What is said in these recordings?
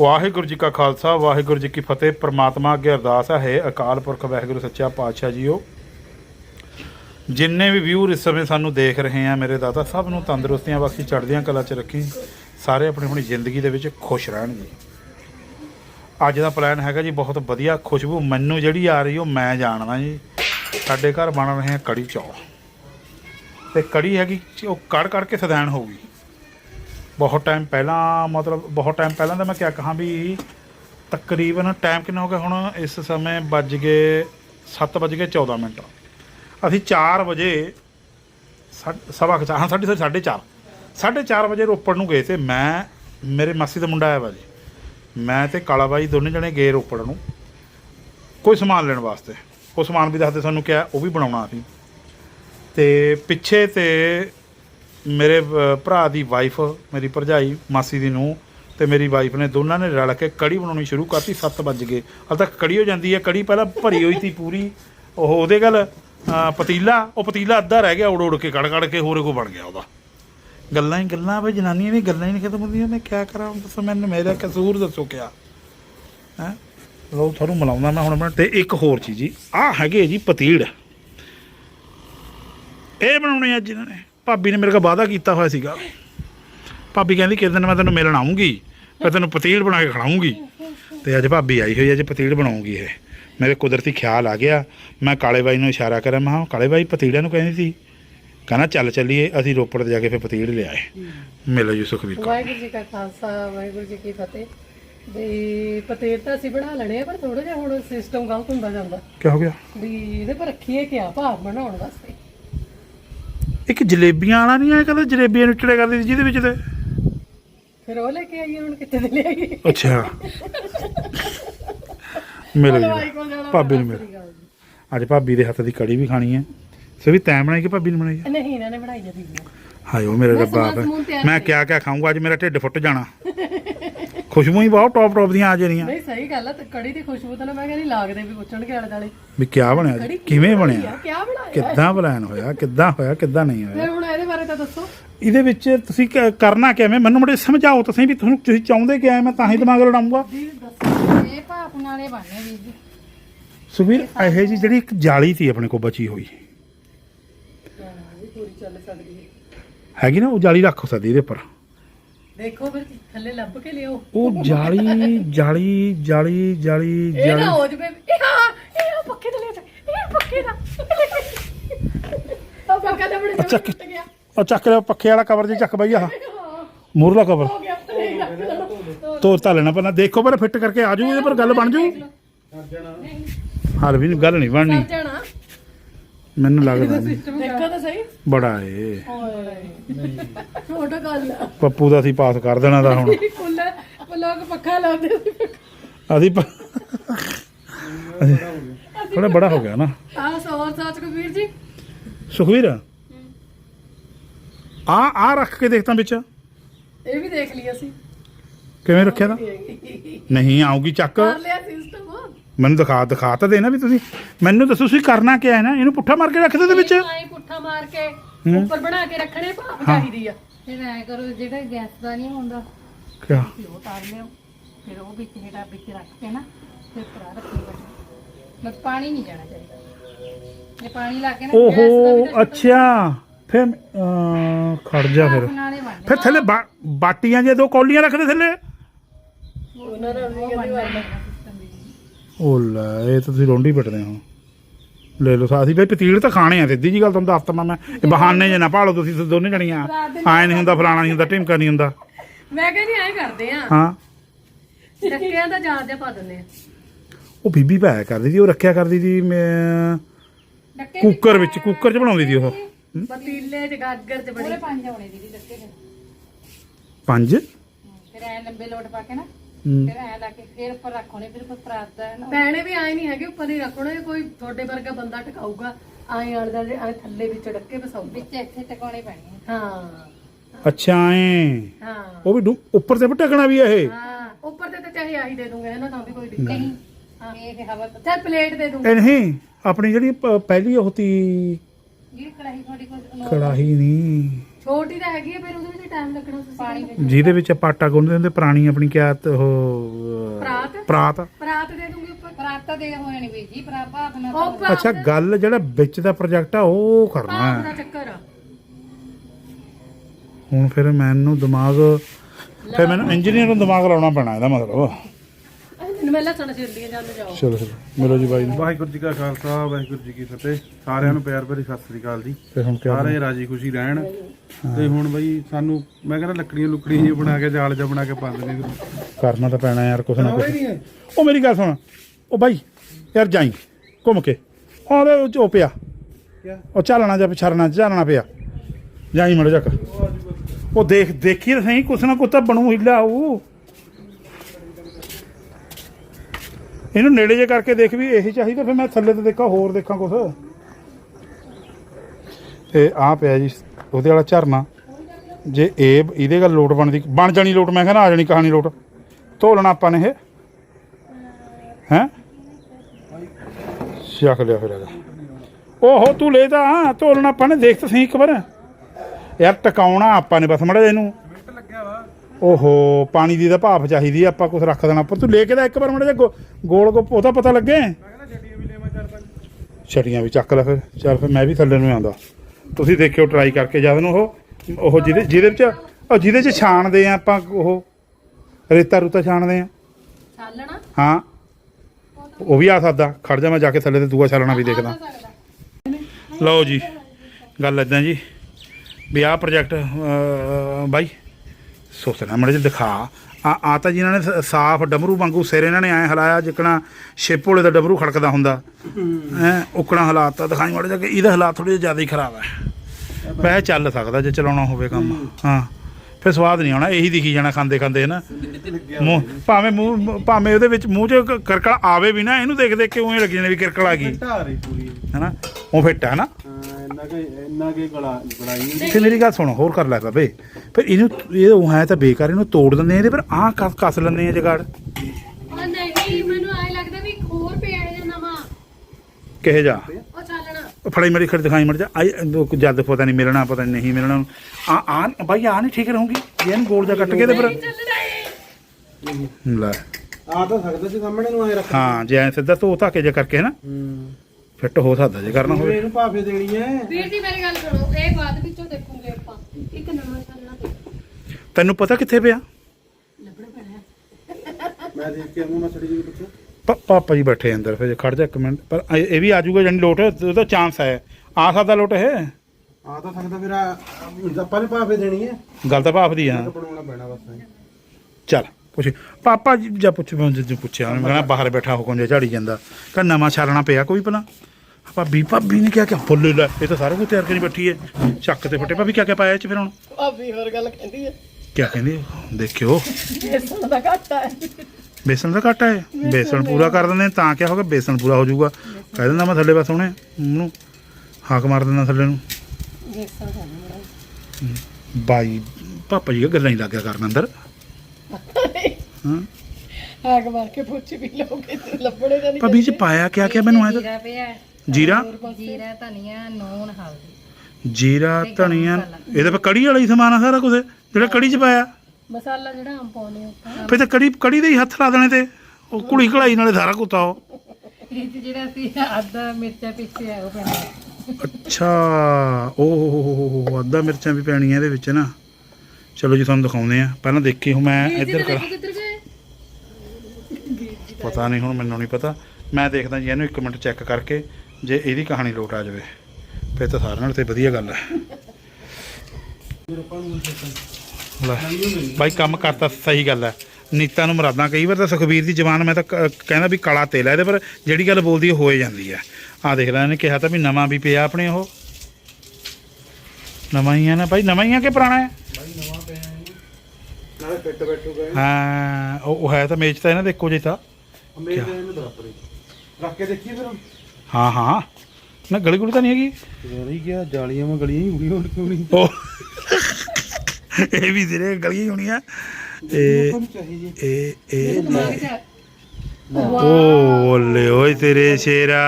ਵਾਹਿਗੁਰੂ ਜੀ ਕਾ ਖਾਲਸਾ, ਵਾਹਿਗੁਰੂ ਜੀ ਕੀ ਫਤਿਹ। ਪ੍ਰਮਾਤਮਾ ਅੱਗੇ ਅਰਦਾਸ ਹੈ ਅਕਾਲ ਪੁਰਖ, ਵਾਹਿਗੁਰੂ ਸੱਚਾ ਪਾਤਸ਼ਾਹ ਜੀਓ। ਜਿੰਨੇ ਵੀ ਵਿਊਰ ਇਸ ਸਮੇਂ ਸਾਨੂੰ ਦੇਖ ਰਹੇ ਆ, ਮੇਰੇ ਦਾਤਾ ਸਭ ਨੂੰ ਤੰਦਰੁਸਤੀਆਂ ਬਖਸ਼ੀ, ਚੜ੍ਹਦੀਆਂ ਕਲਾ 'ਚ ਰੱਖੀ, ਸਾਰੇ ਆਪਣੀ ਆਪਣੀ ਜ਼ਿੰਦਗੀ ਦੇ ਵਿੱਚ ਖੁਸ਼ ਰਹਿਣਗੇ। ਅੱਜ ਦਾ ਪਲਾਨ ਹੈਗਾ ਜੀ, ਬਹੁਤ ਵਧੀਆ ਖੁਸ਼ਬੂ। ਮੈਨੂੰ ਜਿਹੜੀ ਆ ਰਹੀ, ਉਹ ਮੈਂ ਜਾਣਦਾ ਜੀ। ਸਾਡੇ ਘਰ ਬਣ ਰਹੇ ਆ ਕੜੀ ਚੌਲ। ਤੇ ਕੜੀ ਹੈਗੀ, ਉਹ ਕੜ ਕੜ ਕੇ ਸਦੈਣ ਹੋਊਗੀ ਬਹੁਤ ਟਾਈਮ ਪਹਿਲਾਂ, ਮਤਲਬ ਬਹੁਤ ਟਾਈਮ ਪਹਿਲਾਂ ਤਾਂ ਮੈਂ ਕਿਆ ਕਹਾਂ ਵੀ ਤਕਰੀਬਨ ਟਾਈਮ ਕਿੰਨਾ ਹੋ ਗਿਆ ਹੁਣ? ਇਸ ਸਮੇਂ ਵੱਜ ਗਏ 7 ਵੱਜ ਗਏ 14 ਮਿੰਟ। ਅਸੀਂ 4 ਵਜੇ ਸਾ- ਸਵਾ ਕੁ ਹਾਂ, ਸਾਢੇ ਸਾਢੇ ਚਾਰ। ਸਾਢੇ ਚਾਰ ਵਜੇ ਰੋਪੜ ਨੂੰ ਗਏ ਤੇ ਮੈਂ, ਮੇਰੇ ਮਾਸੀ ਦਾ ਮੁੰਡਾ ਆਇਆ ਵਾ ਜੀ। ਮੈਂ ਤੇ ਕਾਲਾ ਬਾਈ ਦੋਨੇ ਜਣੇ ਗਏ ਰੋਪੜ ਨੂੰ ਕੋਈ ਸਮਾਨ ਲੈਣ ਵਾਸਤੇ। ਉਹ ਸਮਾਨ ਵੀ ਦੱਸਦੇ ਸਾਨੂੰ ਕਿਹਾ ਉਹ ਵੀ ਬਣਾਉਣਾ ਸੀ ਤੇ ਪਿੱਛੇ ਤੇ ਮੇਰੇ ਭਰਾ ਦੀ ਵਾਈਫ ਮੇਰੀ ਭਰਜਾਈ, ਮਾਸੀ ਦੀ ਨੂੰ ਤੇ ਮੇਰੀ ਵਾਈਫ ਨੇ ਦੋਨਾਂ ਨੇ ਰਲ ਕੇ ਕੜੀ ਬਣਾਉਣੀ ਸ਼ੁਰੂ ਕਰਤੀ 7 ਵੱਜ ਗਏ। ਹਾਲੇ ਤੱਕ ਕੜੀ ਹੋ ਜਾਂਦੀ ਹੈ, ਕੜੀ ਪਹਿਲਾਂ ਭਰੀ ਹੋਈ ਸੀ ਪੂਰੀ। ਉਹ, ਉਹਦੇ ਗੱਲ ਪਤੀਲਾ, ਉਹ ਪਤੀਲਾ ਅੱਧਾ ਰਹਿ ਗਿਆ ਉੜ ਉੜ ਕੇ ਕੜ ਕੜ ਕੇ, ਹੋਰੇ ਕੋ ਬਣ ਗਿਆ ਉਹਦਾ। ਗੱਲਾਂ ਹੀ ਗੱਲਾਂ ਬਈ ਜਨਾਨੀਆਂ ਦੀ ਗੱਲਾਂ ਹੀ ਨਹੀਂ ਖਤਮ ਹੁੰਦੀਆਂ, ਮੈਂ ਕਿਆ ਕਰਾਂ, ਹੁਣ ਦੱਸੋ ਮੈਨੂੰ ਮੇਰਾ ਕਸੂਰ ਦੱਸੋ ਕਿਆ। ਹੈ? ਲੋ ਤੁਹਾਨੂੰ ਮਿਲਾਉਂਦਾ ਮੈਂ ਹੁਣ ਮੈਂ ਤੇ ਇੱਕ ਹੋਰ ਚੀਜ਼ ਜੀ, ਆਹ ਹੈਗੇ ਜੀ ਪਤੀੜ। ਇਹ ਬਣਾਉਣੇ ਅੱਜ ਇਹਨਾਂ ਨੇ। ਭਾਬੀ ਨੇ ਮੇਰੇ ਕੋਲ ਵਾਅਦਾ ਕੀਤਾ ਹੋਇਆ ਸੀਗਾ। ਭਾਬੀ ਕਹਿੰਦੀ ਕਿਸ ਦਿਨ ਮੈਂ ਤੈਨੂੰ ਮਿਲਣ ਆਉਂਗੀ ਮੈਂ ਤੈਨੂੰ ਪਤੀੜ ਬਣਾ ਕੇ ਖਿਲਾਉਂਗੀ ਤੇ ਅੱਜ ਭਾਬੀ ਆਈ ਹੋਈ ਅੱਜ ਪਤੀੜ ਬਣਾਉਂਗੀ ਇਹ। ਮੇਰੇ ਕੁਦਰਤੀ ਖਿਆਲ ਆ ਗਿਆ। ਮੈਂ ਕਾਲੇ ਬਾਈ ਨੂੰ ਇਸ਼ਾਰਾ ਕਰਿਆ ਮੈਂ ਕਿਹਾ, ਕਾਲੇ ਬਾਈ ਪਤੀੜਿਆਂ ਨੂੰ ਕਹਿੰਦੀ ਸੀ? ਕਹਿੰਦਾ ਚੱਲ ਚੱਲੀਏ ਅਸੀਂ ਰੋਪੜ ਤੇ ਜਾ ਕੇ ਫਿਰ ਪਤੀੜ ਲਿਆਏ ਮਿਲੋ ਜੀ ਸੁਖਵੀਰ ਕੌਰ ਵਾਹਿਗੁਰੂ ਜੀ ਕਾ ਖਾਲਸਾ ਵਾਹਿਗੁਰੂ ਜੀ ਕੀ ਫਤਿਹ। ਵੀ ਪਤੇਰ ਤਾਂ ਅਸੀਂ ਬਣਾ ਲੈਣੇ ਆ ਪਰ ਥੋੜਾ ਜਿਹਾ ਹੁਣ ਸਿਸਟਮ ਗਲਤ ਹੁੰਦਾ ਜਾਂਦਾ। ਕੀ ਹੋ ਗਿਆ? ਵੀ ਇਹਦੇ ਪਰ ਰੱਖੀਏ ਕਿਆ? ਭਾਵ ਬਣਾਉਣ ਵਾਸਤੇ। ਇੱਕ ਜਲੇਬੀਆਂ ਵਾਲਾ ਨਹੀਂ ਆਇਆ ਕਹਿੰਦਾ ਜਲੇਬੀਆਂ ਨੂੰ ਚੜੇ ਕਰਦੇ ਸੀ ਜਿਹਦੇ ਵਿੱਚ ਤੇ। ਫਿਰ ਉਹ ਲੈ ਕੇ ਆਈਏ ਹੁਣ ਕਿੱਥੇ ਦੇ ਲਿਆਈਏ ਅੱਛਾ। ਮਿਲੋ ਜਾਣਾ ਭਾਬੀ ਨੂੰ ਮਿਲ ਅੱਜ ਭਾਬੀ ਦੇ ਹੱਥ ਦੀ ਕੜੀ ਵੀ ਖਾਣੀ ਹੈ। ਸੋ ਵੀ ਤੈਂ ਬਣਾਈ ਕਿ ਭਾਬੀ ਨੇ ਬਣਾਈ ਹੈ? ਨਹੀਂ ਇਹਨਾਂ ਨੇ ਬਣਾਈ ਜਾਂਦੀ ਹਾਏ ਉਹ ਮੇਰੇ ਰੱਬਾ ਮੈਂ ਕਿਆ ਕਿਆ ਖਾਊਂਗਾ ਅੱਜ ਮੇਰਾ ਢਿੱਡ ਫੁੱਟ ਜਾਣਾ। ਖੁਸ਼ਬੂ ਹੀ ਬਹੁਤ ਟੌਪ ਟੌਪ ਦੀਆਂ ਆ ਜਾਣੀਆਂ। ਨਹੀਂ ਸਹੀ ਗੱਲ ਆ ਤੇ ਕੜੀ ਦੀ ਖੁਸ਼ਬੂ ਤਾਂ ਨਾ ਮੈਂ ਕਹਿੰਦੀ ਲੱਗਦੇ ਵੀ ਪੁੱਛਣਗੇ ਆਲੇ ਦਾਲੇ ਵੀ ਕਿਆ ਬਣਿਆ ਜੀ? ਕਿਵੇਂ ਬਣਿਆ? ਕਿਆ ਬਣਾਇਆ? ਕਿੱਦਾਂ ਪਲਾਨ ਹੋਇਆ? ਕਿੱਦਾਂ ਹੋਇਆ? ਕਿੱਦਾਂ ਨਹੀਂ ਹੋਇਆ? ਫਿਰ ਹੁਣ ਇਹਦੇ ਬਾਰੇ ਤਾਂ ਦੱਸੋ। ਇਹਦੇ ਵਿੱਚ ਤੁਸੀਂ ਕ- ਕਰਨਾ ਕਿਵੇਂ? ਮੈਨੂੰ ਮੜੇ ਸਮਝਾਓ ਤੁਸੀਂ ਵੀ ਤੁਹਾਨੂੰ ਤੁਸੀਂ ਚਾਹੁੰਦੇ ਕਿਆ ਹੈ ਮੈਂ ਤਾਂ ਹੀ ਦਿਮਾਗ ਲੜਾਉਂਗਾ। ਇਹ ਭਾਪ ਨਾਲੇ ਬਣਨੇ ਵੀਰ ਜੀ। ਸੁਵੀਰ ਇਹ ਜੀ ਜਿਹੜੀ ਇੱਕ ਜਾਲੀ ਸੀ ਆਪਣੇ ਕੋਲ ਬਚੀ ਹੋਈ। ਹੈਗੀ ਨਾ ਉਹ ਜਾਲੀ ਰੱਖ ਸਕਦੀ ਇਹਦੇ ਉੱਪਰ। ਦੇਖੋ ਫਿਰ ਥੱਲੇ ਲੱਭ ਕੇ ਲਿਓ ਉਹ ਜਾਲੀ ਜਾਲੀ ਜਾਲੀ ਜਾਲੀ ਇਹ ਜਾਲੀ। ਨਾ ਹੋ ਜਵੇ। ਇਹ ਹਾਂ ਇਹ ਉਹ ਪੱਕੇ ਤੇ ਲੈ ਜਾ। ਇਹ ਪੱਕੇ ਦਾ। ਉਹ ਪੱਕਾ ਤਾਂ ਬੜੇ ਅੱਛਾ, ਜੋਰ ਟੁੱਟ ਗਿਆ। ਉਹ ਚੱਕ ਲਿਆ ਪੱਖੇ ਵਾਲਾ ਕਵਰ ਜੇ ਚੱਕ ਬਈ ਆਹ। ਹਾਂ, ਮੂਰਲਾ ਕਵਰ ਹੋ ਗਿਆ ਨਹੀਂ ਰੱਖ ਲੈਣਾ ਪਹਿਲਾਂ। ਦੇਖੋ ਪਰ ਫਿੱਟ ਕਰਕੇ ਆ ਇਹਦੇ ਪਰ ਗੱਲ ਬਣ ਜੂ ਹਾਲ ਵੀ ਨੀ- ਗੱਲ ਨਹੀਂ ਬਣਨੀ। ਜਾਣਾ। ਮੈਨੂੰ ਲੱਗਦਾ ਨਹੀਂ ਦੇਖੋ ਤਾਂ ਸਹੀ। ਬੜਾ ਏ। ਛੋਟਾ ਗੱਲ ਆ ਪੱਪੂ ਦਾ ਅਸੀਂ ਪਾਸ ਕਰ ਦੇਣਾ ਦਾ ਹੁਣ। ਲੋਕ ਪੱਖਾ ਲਾਉਂਦੇ ਸੀ। ਅਸੀਂ ਥੋੜਾ ਬੜਾ ਹੋ ਗਿਆ ਨਾ। ਆਹ ਸੌਰ ਸਾਚ ਕਬੀਰ ਜੀ। ਸੁਖਵੀਰ ਆ ਆ ਰੱਖ ਕੇ ਦੇਖਤਾਂ ਵਿੱਚ। ਇਹ ਵੀ ਦੇਖ ਲਈ ਅਸੀਂ। ਕਿਵੇਂ ਰੱਖਿਆ ਦਾ ਨਹੀਂ ਆਊਗੀ ਚੱਕ। ਕਰ ਲਿਆ ਸਿਸਟਮ ਮੈਨੂੰ ਦਿਖਾ ਦਿਖਾ ਤਾਂ ਦੇਣਾ ਵੀ ਤੁਸੀਂ। ਮੈਨੂੰ ਦੱਸੋ ਤੁਸੀਂ ਕਰਨਾ ਕੀ ਹੈ ਨਾ? ਇਹਨੂੰ ਪੁੱਠਾ ਮਾਰ ਕੇ ਰੱਖ ਦੇ ਦੇ ਵਿੱਚ ਆਈ ਪੁੱਠਾ ਮਾਰ ਕੇ ਉੱਪਰ ਬਣਾ ਕੇ ਰੱਖਣੇ ਭਾਪ ਚਾਹੀਦੀ ਆ। ਫਿਰ ਐ ਕਰੋ ਜਿਹੜਾ ਗੈਸ ਦਾ ਨਹੀਂ ਹੁੰਦਾ ਕਿਆ? ਵੀ ਉਹ ਤਾਰ ਲਿਓ। ਫਿਰ ਉਹ ਵਿੱਚ ਜਿਹੜਾ ਵਿੱਚ ਰੱਖ ਕੇ ਨਾ ਫਿਰ ਪਰਾ ਰੱਖੀ ਬਸ ਬਸ ਪਾਣੀ ਨਹੀਂ ਜਾਣਾ ਚਾਹੀਦਾ। ਜੇ ਪਾਣੀ ਲਾ ਕੇ ਨਾ ਗੈਸ ਦਾ ਵੀ ਓਹੋ ਤਾਂ ਅੱਛਾ। ਫਿਰ ਅਮ, ਖੜ ਜਾ ਫਿਰ। ਭਾਪ ਨਾਲੇ ਬਣਨੇ ਫਿਰ ਥੱਲੇ ਬਾ- ਬਾਟੀਆਂ ਜੇ ਦੋ ਕੌਲੀਆਂ ਰੱਖਦੇ ਥੱਲੇ। ਉਹਨਾਂ ਨਾਲ ਵੀ ਉਹ ਬਣਨਾ ਉਹ ਲੈ ਇਹ ਤਾਂ ਤੁਸੀਂ ਰੋਂਡੀ ਪਟਦੇ ਹੋ। ਲੈ ਲਓ ਸਾਥੀ ਬਈ ਪਤੀੜ ਤਾਂ ਖਾਣੇ ਆ ਸਿੱਧੀ ਜੀ ਗੱਲ ਤੁਹਾਨੂੰ ਦੱਸਤਾ ਮੈਂ। ਇਹ ਬਹਾਨੇ ਜੇ ਨਾ ਭਾਲੋ ਤੁਸੀਂ ਦੋਨੇ ਜਣੀਆਂ। ਆਏ ਨਹੀਂ ਹੁੰਦਾ ਫਲਾਣਾ ਨਹੀਂ ਹੁੰਦਾ ਢਿਮਕਾ ਨਹੀਂ ਹੁੰਦਾ। ਮੈਂ ਕਹਿੰਦੀ ਐਂ ਕਰਦੇ ਆ। ਹਾਂ। ਟੱਕਿਆਂ ਦਾ ਜਿਹਾ ਪਾ ਦਿੰਦੇ ਆ। ਉਹ ਬੀਬੀ ਪਾਇਆ ਕਰਦੀ ਸੀ ਉਹ ਰੱਖਿਆ ਕਰਦੀ ਸੀ ਮੈਂ ਡੱਕੇ ਕੁੱਕਰ ਵਿੱਚ ਕੁੱਕਰ 'ਚ ਬਣਾਉਂਦੀ ਸੀ ਉਹ। ਪਤੀਲੇ ਚ ਗਾਗਰ ਚ ਬੜੀ। ਪੰਜ ਆਉਣੇ ਦੀਦੀ ਡੱਕੇ ਪੰਜ? ਫਿਰ ਐ ਲੰਬੇ ਲੋਟ ਪਾ ਕੇ ਨਾ। ਫਿਰ ਐ ਲਾ ਕੇ ਫਿਰ ਉੱਪਰ ਰੱਖੋਣੇ ਫਿਰ ਉੱਪਰ ਪਰਾਤ ਦਾ ਨਾ। ਪੈਣੇ ਵੀ ਆਏ ਨਹੀਂ ਹੈਗੇ ਉੱਪਰ ਹੀ ਰੱਖਣੇ ਕੋਈ ਤੁਹਾਡੇ ਵਰਗਾ ਬੰਦਾ ਟਿਕਾਊਗਾ ਆਏ ਆਣ ਦਾ ਐ ਥੱਲੇ ਵਿੱਚ ਡੱਕੇ ਵਸਾਊਗਾ ਵਿੱਚ ਇੱਥੇ ਟਿਕਾਉਣੇ ਪੈਣੇ ਆ ਹਾਂ। ਅੱਛਾ ਐ। ਹਾਂ। ਉਹ ਵੀ ਡੂ- ਉੱਪਰ ਤੇ ਵੀ ਢਕਣਾ ਵੀ ਆ ਇਹ? ਹਾਂ ਉੱਪਰ ਤੇ ਤਾਂ ਚਾਹੇ ਆਹੀ ਦੇ ਦੂੰਗੇ ਇਹਨਾਂ ਤਾਂ ਵੀ ਕੋਈ ਦਿੱਕਤ ਨਹੀਂ ਨਹੀਂ ਇਹ ਹਵਾ ਤਾਂ ਚੱਲ ਪਲੇਟ ਦੇ ਦੂੰਗੇ। ਇਹ ਨਹੀਂ ਆਪਣੀ ਜਿਹੜੀ ਪ- ਪਹਿਲੀ ਉਹ ਤੀ ਜਿਹੜੀ ਕੜਾਹੀ ਤੁਹਾਡੀ ਕੋਲ ਕੜਾਹੀ ਨਹੀਂ ਛੋਟੀ ਤਾਂ ਹੈਗੀ ਆ ਫਿਰ ਉਹਦੇ ਵਿੱਚ ਟਾਈਮ ਲੱਗਣਾ ਤੁਸੀਂ ਪਾਣੀ ਵਿੱਚ ਜਿਹਦੇ ਵਿੱਚ ਆਪਾਂ ਆਟਾ ਗੁੰਨਦੇ ਹੁੰਦੇ ਪੁਰਾਣੀ ਆਪਣੀ ਕਿਆ ਤ- ਉਹ ਪਰਾਤ? ਪਰਾਤ। ਪਰਾਤ ਦੇ ਦੂੰਗੀ ਉੱਪਰ। ਪਰਾਤਾ ਦੇ ਹੋਏ ਨਹੀਂ ਬੀਜੀ ਪਰਾ ਭਾਫ ਨਾਲ ਉਹ ਤਾਂ- ਪਰਾਤ ਅੱਛਾ ਗੱਲ ਜਿਹੜਾ ਵਿੱਚ ਦਾ ਪ੍ਰੋਜੈਕਟ ਆ ਉਹ ਕਰਨਾ ਦਾ ਹੈ। ਚੱਕਰ ਆ। ਹੁਣ ਫਿਰ ਮੈਨੂੰ ਦਿਮਾਗ ਫਿਰ ਮੈਨੂੰ ਇੰਜੀਨੀਅਰ ਨੂੰ ਦਿਮਾਗ ਲਾਉਣਾ ਪੈਣਾ ਇਹਦਾ ਮਤਲਬ। ਮੈਂ ਲਸਣ ਛਿਲਦੀਆਂ ਜਾਂਦੇ ਜਾਓ। ਚਲੋ ਚਲੋ ਮਿਲੋ ਜੀ ਬਾਈ ਨੂੰ। ਵਾਹਿਗੁਰੂ ਜੀ ਕਾ ਖਾਲਸਾ ਵਾਹਿਗੁਰੂ ਜੀ ਕੀ ਫਤਿਹ। ਸਾਰਿਆਂ ਨੂੰ ਪਿਆਰ ਭਰੀ ਸਤਿ ਸ੍ਰੀ ਅਕਾਲ ਜੀ। ਫਿਰ ਹੁਣ ਕਿਆ ਸਾਰੇ ਰਾਜੀ ਖੁਸ਼ੀ ਰਹਿਣ। ਤੇ ਹੁਣ ਬਈ ਸਾਨੂੰ ਮੈਂ ਕਹਿੰਦਾ ਲੱਕੜੀਆਂ ਲੁਕੜੀਆਂ ਜੀ ਬਣਾ ਕੇ ਜਾਲ ਜਾ ਬਣਾ ਕੇ ਪਾਉਂਦੇ ਨੇ। ਕਰਨਾ ਤਾਂ ਪੈਣਾ ਯਾਰ ਕੁਛ ਨਾ ਕੁਛ। ਉਹ ਮੇਰੀ ਗੱਲ ਸੁਣ। ਉਹ ਬਾਈ ਯਾਰ ਜਾਈ ਘੁੰਮ ਕੇ। ਉਹਦੇ ਉਹ 'ਚ ਉਹ ਪਿਆ? ਉਹ ਚਾਲਣਾ ਜਾਂ ਪਿਛਰਨਾ ਚਾਲਣਾ ਪਿਆ। ਜਾਈ ਮੜ ਜਾ ਉਹ ਦੇਖ ਦੇਖੀ ਤਾਂ ਸਹੀ ਕੁਛ ਨਾ ਕੁਛ ਤਾਂ ਬਣੂ ਹਿੱਲਾ ਉਹ ਇਹਨੂੰ ਨੇੜੇ ਜੇ ਕਰਕੇ ਦੇਖ ਵੀ ਇਹੀ ਚਾਹੀਦਾ, ਫਿਰ ਮੈਂ ਥੱਲੇ ਤੇ ਦੇਖਾਂ, ਹੋਰ ਦੇਖਾਂ ਕੁਛ। ਤੇ ਆ ਪਿਆ ਜੀ, ਉਹਦੇ ਵਾਲਾ ਝਰਨਾ। ਜੇ ਇਹ, ਇਹਦੇ ਗੱਲ ਲੋਟ ਬਣਦੀ, ਬਣ ਜਾਣੀ ਲੋਟ, ਮੈਂ ਕਹਿੰਦਾ ਆ ਜਾਣੀ ਕਹਾਣੀ ਲੋਟ। ਧੋਲਣਾ ਆਪਾਂ ਨੇ ਇਹ। ਹੈ? ਚੱਕ ਲਿਆ ਫਿਰ ਇਹਦਾ। ਓਹੋ, ਤੂੰ ਲੈ ਤਾਂ ਆ, ਧੋ ਆਪਾਂ ਨੇ, ਦੇਖ ਤਾਂ ਸਹੀ ਇੱਕ ਵਾਰ। ਯਾਰ, ਟਿਕਾਉਣਾ ਆਪਾਂ ਨੇ ਬਸ, ਮੜਾ ਇਹਨੂੰ। ਓਹੋ ਪਾਣੀ ਦੀ ਤਾਂ ਭਾਫ ਚਾਹੀਦੀ ਆ ਆਪਾਂ ਕੁਝ ਰੱਖ ਦੇਣਾ। ਪਰ ਤੂੰ ਲੈ ਕੇ ਤਾਂ ਇੱਕ ਵਾਰ ਮੜਾ ਜਿਹਾ ਗੋਲ ਗੋਪ ਉਹਦਾ ਪਤਾ ਲੱਗੇ? ਛੜੀਆਂ ਵੀ ਚੱਕ ਲੈ ਫਿਰ। ਚੱਲ ਫਿਰ ਮੈਂ ਵੀ ਥੱਲੇ ਨੂੰ ਆਉਂਦਾ। ਤੁਸੀਂ ਦੇਖਿਓ ਟਰਾਈ ਕਰਕੇ ਜਦ ਨੂੰ ਉਹ ਉਹ ਜਿਹਦੇ ਜਿਹਦੇ ਵਿੱਚ ਉਹ ਜਿਹਦੇ ਚ ਛਾਣਦੇ ਆ ਆਪਾਂ ਉਹ। ਰੇਤਾ ਰੂਤਾ ਛਾਣਦੇ ਆ। ਛਾਲਣਾ? ਹਾਂ। ਉਹ ਵੀ ਆ ਸਕਦਾ। ਖੜ ਜਾ ਮੈਂ ਜਾ ਕੇ ਥੱਲੇ ਤੇ ਦੂਆ ਛਾਲਣਾ ਵੀ ਦੇਖਦਾ। ਲਓ ਜੀ ਗੱਲ ਇਦਾਂ ਜੀ। ਵੀ ਆਹ ਪ੍ਰੋਜੈਕਟ ਬਾਈ ਸੋਚਣਾ ਮੜੇ ਜਿਹਾ ਦਿਖਾ। ਆ ਆ ਤਾਂ ਜੀ ਇਹਨਾਂ ਨੇ ਸਾਫ਼ ਡਮਰੂ ਵਾਂਗੂ ਸਿਰ ਇਹਨਾਂ ਨੇ ਐ ਹਲਾਇਆ ਜਿੱਕਣਾ ਛੇਪੋਲੇ ਦਾ ਡਮਰੂ ਖੜਕਦਾ ਹੁੰਦਾ। ਐ ਉਕਣਾ ਹਾਲਾਤ ਤਾਂ ਦਿਖਾਈ ਮੜੇ ਜਾ ਕੇ ਇਹਦਾ ਹਾਲਾਤ ਥੋੜੇ ਜ਼ਿਆਦਾ ਹੀ ਖਰਾਬ ਹੈ ਵੈਸੇ ਚੱਲ ਸਕਦਾ ਜੇ ਚਲਾਉਣਾ ਹੋਵੇ ਕੰਮ। ਹਾਂ। ਫਿਰ ਸਵਾਦ ਨਹੀਂ ਆਉਣਾ ਇਹੀ ਦਿਖੀ ਜਾਣਾ ਖਾਂਦੇ ਖਾਂਦੇ ਨਾ ਮੂੰਹ ਭਾਵੇਂ ਮੂੰਹ ਭਾਵੇਂ ਉਹਦੇ ਵਿੱਚ ਮੂੰਹ 'ਚ ਕਿਰਕਲ ਆਵੇ ਵੀ ਨਾ ਇਹਨੂੰ ਦੇਖ ਦੇਖ ਕੇ ਉਵੇਂ ਲੱਗੀ ਜਾਣੇ ਵੀ ਕਿਰਕਲ ਆ ਗਈ। ਹੈਨਾ ਉਹ ਫਿੱਟ ਹੈ ਨਾ ਕਿ ਇੰਨਾ ਕਿ ਗਲਾ ਗਲਾਈ ਨਹੀਂ। ਤੇ ਮੇਰੀ ਗੱਲ ਸੁਣੋ ਹੋਰ ਕਰ ਲੈ ਬਾਬੇ। ਫਿਰ ਇਹਨੂੰ ਇਹ ਉਹ ਹੈ ਤਾਂ ਬੇਕਾਰ ਇਹਨੂੰ ਤੋੜ ਦਿੰਦੇ ਆ ਇਹਦੇ ਪਰ ਆਹ ਕਸ ਕਸ ਲੈਂਦੇ ਆ ਜਗਾੜ। ਉਹ ਨਹੀਂ ਮੈਨੂੰ ਆਈ ਲੱਗਦਾ ਵੀ ਇੱਕ ਹੋਰ ਪਿਆ ਹੈ ਨਵਾਂ ਕਿਹੇ ਜਾ ਉਹ ਛਾਲਣਾ ਉਹ ਫੜਾਈ ਮੜੀ ਖੜ ਦਿਖਾਈ ਮੜ ਜਾ। ਆਈ ਉਹ ਜਦ ਪਤਾ ਨਹੀਂ ਮਿਲਣਾ ਪਤਾ ਨਹੀਂ ਮਿਲਣਾ। ਆ ਆ ਬਾਈ ਆ ਨਹੀਂ ਠੀਕ ਰਹੂਗੀ। ਜੇ ਇਹਨੂੰ ਗੋਲ ਜਾ ਕੱਟ ਕੇ ਤੇ ਚੱਲਣਾ ਏ ਲੈ। ਆ ਤਾਂ ਸਕਦਾ ਸੀ ਸਾਹਮਣੇ ਨੂੰ ਆਏ ਰੱਖ। ਹਾਂ ਜੇ ਐ ਸਿੱਧਾ ਧੋ ਧਾਕੇ ਜੇ ਕਰਕੇ ਨਾ ਹੂੰ। ਫਿੱਟ ਹੋ ਸਕਦਾ ਜੇ ਕਰਨਾ ਹੋਵੇ। ਇਹਨੂੰ ਭਾਫੇ ਦੇਣੀ ਹੈ। ਵੀਰ ਜੀ ਮੇਰੀ ਗੱਲ ਸੁਣੋ ਇਹ ਬਾਅਦ ਵਿੱਚੋਂ ਦੇਖੂਗੇ ਆਪਾਂ। ਇੱਕ ਨਵਾਂ ਦੇਖੋ। ਤੈਨੂੰ ਪਤਾ ਕਿੱਥੇ ਪਿਆ? ਲੱਭਣਾ ਪੈਣਾ। ਮੈਂ ਦੇਖ ਕੇ ਆਵਾਂ ਮਸੜੀ ਜੀ ਪੁੱਛੋ ਪਾ- ਪਾਪਾ ਜੀ ਬੈਠੇ ਅੰਦਰ ਫਿਰ ਖੜ ਜਾ ਇੱਕ ਮਿੰਟ। ਪਰ ਇਹ ਇਹ ਵੀ ਆ ਜਾਊਗਾ ਜਾਨੀ ਲੋਟ ਉਹਦਾ ਚਾਂਸ ਹੈ। ਆ ਸਕਦਾ ਲੋਟ ਇਹ? ਆ ਤਾਂ ਸਕਦਾ ਫਿਰ ਆ ਆਪਾਂ ਨੇ ਭਾਫੇ ਦੇਣੀ ਹੈ। ਗੱਲ ਤਾਂ ਭਾਫ ਦੀ ਆ। ਬਣਾਉਣਾ ਪੈਣਾ ਬਸ ਐਂ। ਚੱਲ। ਪੁੱਛ ਪਾਪਾ ਜੀ ਜਾਂ ਪੁੱਛ ਜੇ ਪੁੱਛਿਆ ਉਹਨੇ ਕਹਿੰਦਾ ਬਾਹਰ ਬੈਠਾ ਹੁਕਮ ਜਿਹਾ ਝਾੜੀ ਜਾਂਦਾ। ਕਹ ਨਵਾਂ ਛਾਲਣਾ ਪਿਆ ਕੋਈ ਭਲਾ? ਭਾਬੀ ਭਾਬੀ ਨੇ ਕਿਹਾ ਕਿ ਫੁੱਲ ਲੈ ਇਹ ਤਾਂ ਸਾਰਾ ਕੁਝ ਤਿਆਰ ਕਰੀ ਬੈਠੀ ਹੈ ਚੱਕ ਤੇ ਫੱਟੇ ਭਾਬੀ ਕਿਆ ਕਿਆ ਪਾਇਆ ਇਹ ਚ ਫਿਰ ਹੁਣ? ਭਾਬੀ ਹੋਰ ਗੱਲ ਕਹਿੰਦੀ ਹੈ ਕਿਆ ਕਹਿੰਦੀ ਦੇਖਿਓ। ਬੇਸਣ ਦਾ ਘਾਟਾ ਹੈ ਬੇਸਣ ਦਾ ਘਾਟਾ ਹੈ ਬੇਸਣ ਪੂਰਾ ਕਰ ਦਿੰਦੇ ਤਾਂ ਕਿਆ ਹੋਗਾ ਬੇਸਣ ਪੂਰਾ ਹੋ ਜਾਊਗਾ। ਕਹਿ ਦਿੰਦਾ ਮੈਂ ਥੱਲੇ ਬਸ ਉਹਨੇ ਉਹਨੂੰ ਹਾਕ ਮਾਰ ਦਿੰਦਾ ਥੱਲੇ ਨੂੰ। ਬੇਸਣ ਬਾਈ ਪਾਪਾ ਜੀ ਗੱਲਾਂ ਹੀ ਲੱਗਿਆ ਕਰਨ ਅੰਦਰ। ਹਾਂ? ਆਗ ਮਾਰ ਕੇ ਪੁੱਛ ਵੀ ਲੋਗੇ ਤੇ ਲੱਭਣੇ ਤਾਂ ਨਹੀਂ ਭਾਬੀ ਚ ਪਾਇਆ ਕਿਆ ਕਿਆ ਮੈਨੂੰ ਤਾਂ? ਜੀਰਾ ਪਿਆ। ਜੀਰਾ? ਜੀਰਾ ਧਨੀਆ ਨੂਨ ਹਲਦੀ। ਜੀਰਾ ਧਨੀਆ। ਇਹਦੇ ਪਰ ਕੜੀ ਵਾਲਾ ਹੀ ਸਮਾਨ ਆ ਸਾਰਾ ਕੁਝ ਜਿਹੜਾ ਕੜੀ ਚ ਪਾਇਆ। ਮਸਾਲਾ ਜਿਹੜਾ ਆਮ ਪਾਉਨੇ ਉੱਪਰ ਫਿਰ ਤਾਂ ਕੜੀ ਕੜੀ ਦੇ ਹੀ ਹੱਥ ਲਾ ਦੇਣੇ ਤੇ। ਉਹ ਕੁੜੀ ਕੜਾਈ ਨਾਲੇ ਸਾਰਾ ਆ ਉਹ। ਇਹ 'ਚ ਜਿਹੜਾ ਸੀ ਆਦਾ ਮਿਰਚਾਂ ਪਿੱਛੇ ਆ ਉਹ ਪੈਣਾ ਅੱਛਾ। ਓ ਹੋ ਹੋ ਹੋ ਹੋ ਹੋ, ਅੱਧਾ ਮਿਰਚਾਂ ਵੀ ਪੈਣੀਆਂ ਇਹਦੇ ਵਿੱਚ ਨਾ। ਚਲੋ ਜੀ ਤੁਹਾਨੂੰ ਦਿਖਾਉਂਦੇ ਆ ਪਹਿਲਾਂ ਦੇਖੀ ਹੁਣ ਮੈਂ ਇੱਧਰ ਕਰ ਪਤਾ ਨਹੀਂ ਹੁਣ ਮੈਨੂੰ ਨਹੀਂ ਪਤਾ। ਮੈਂ ਦੇਖਦਾ ਜੀ ਇਹਨੂੰ ਇੱਕ ਮਿੰਟ ਚੈੱਕ ਕਰਕੇ ਜੇ ਇਹਦੀ ਕਹਾਣੀ ਲੋਟ ਆ ਜਾਵੇ। ਫਿਰ ਤਾਂ ਸਾਰਿਆਂ ਨਾਲ ਤੇ ਵਧੀਆ ਗੱਲ ਹੈ। ਲੈ ਬਾਈ ਕੰਮ ਕਰਤਾ ਸਹੀ ਗੱਲ ਹੈ। ਨੀਤਾਂ ਨੂੰ ਮਰਾਦਾਂ ਕਈ ਵਾਰ ਤਾਂ ਸੁਖਬੀਰ ਦੀ ਜਵਾਨ ਮੈਂ ਤਾਂ ਕਹਿੰਦਾ ਵੀ ਕਾਲਾ ਤੇਲ ਹੈ ਇਹਦੇ ਪਰ ਜਿਹੜੀ ਗੱਲ ਬੋਲਦੀ ਉਹ ਹੋਏ ਜਾਂਦੀ ਹੈ। ਆ ਦੇਖ ਲੈ ਇਹਨੇ ਕਿਹਾ ਤਾਂ ਵੀ ਨਵਾਂ ਵੀ ਪਿਆ ਆਪਣੇ ਉਹ। ਨਵਾਂ ਹੀ ਹੈ ਨਾ ਬਾਈ ਨਵਾਂ ਹੀ ਹੈ ਕਿ ਪੁਰਾਣਾ ਹੈ? ਨਾਲੇ ਫਿੱਟ ਬੈਠੂਗਾ ਹਾਂ ਉਹ ਉਹ ਹੈ ਤਾਂ ਮੇਚ ਤਾਂ ਇਹਨਾਂ ਦੇ ਇੱਕੋ ਜਿਹਾ ਤਾਂ। ਮੇਰੇ ਤੇ ਇਹਨੂੰ ਬਰਾਬਰ ਹੀ। ਰੱਖ ਕੇ ਦੇਖੀਏ ਫਿਰ ਹਾਂ ਹਾਂ। ਨਾ ਗਲੀ ਗੁਲੀ ਤਾਂ ਨਹੀਂ ਹੈਗੀ? ਗਲੀ ਗਿਆ ਜਾਲੀਆਂ ਮੈਂ ਗਲੀਆਂ ਹੀ ਹੋਣੀਆਂ ਹੋਰ ਕਿਉਂ ਨਹੀਂ? ਉਹ ਇਹ ਵੀ ਤੇਰੇ ਗਲੀਆਂ ਹੀ ਹੋਣੀਆਂ। ਤੇ ਲੋਕਾਂ ਨੂੰ ਚਾਹੀਦੀ ਇਹ ਇਹ ਦਿਮਾਗ 'ਚ ਓ ਲੈ ਓਏ ਤੇਰੇ ਸ਼ੇਰਾ।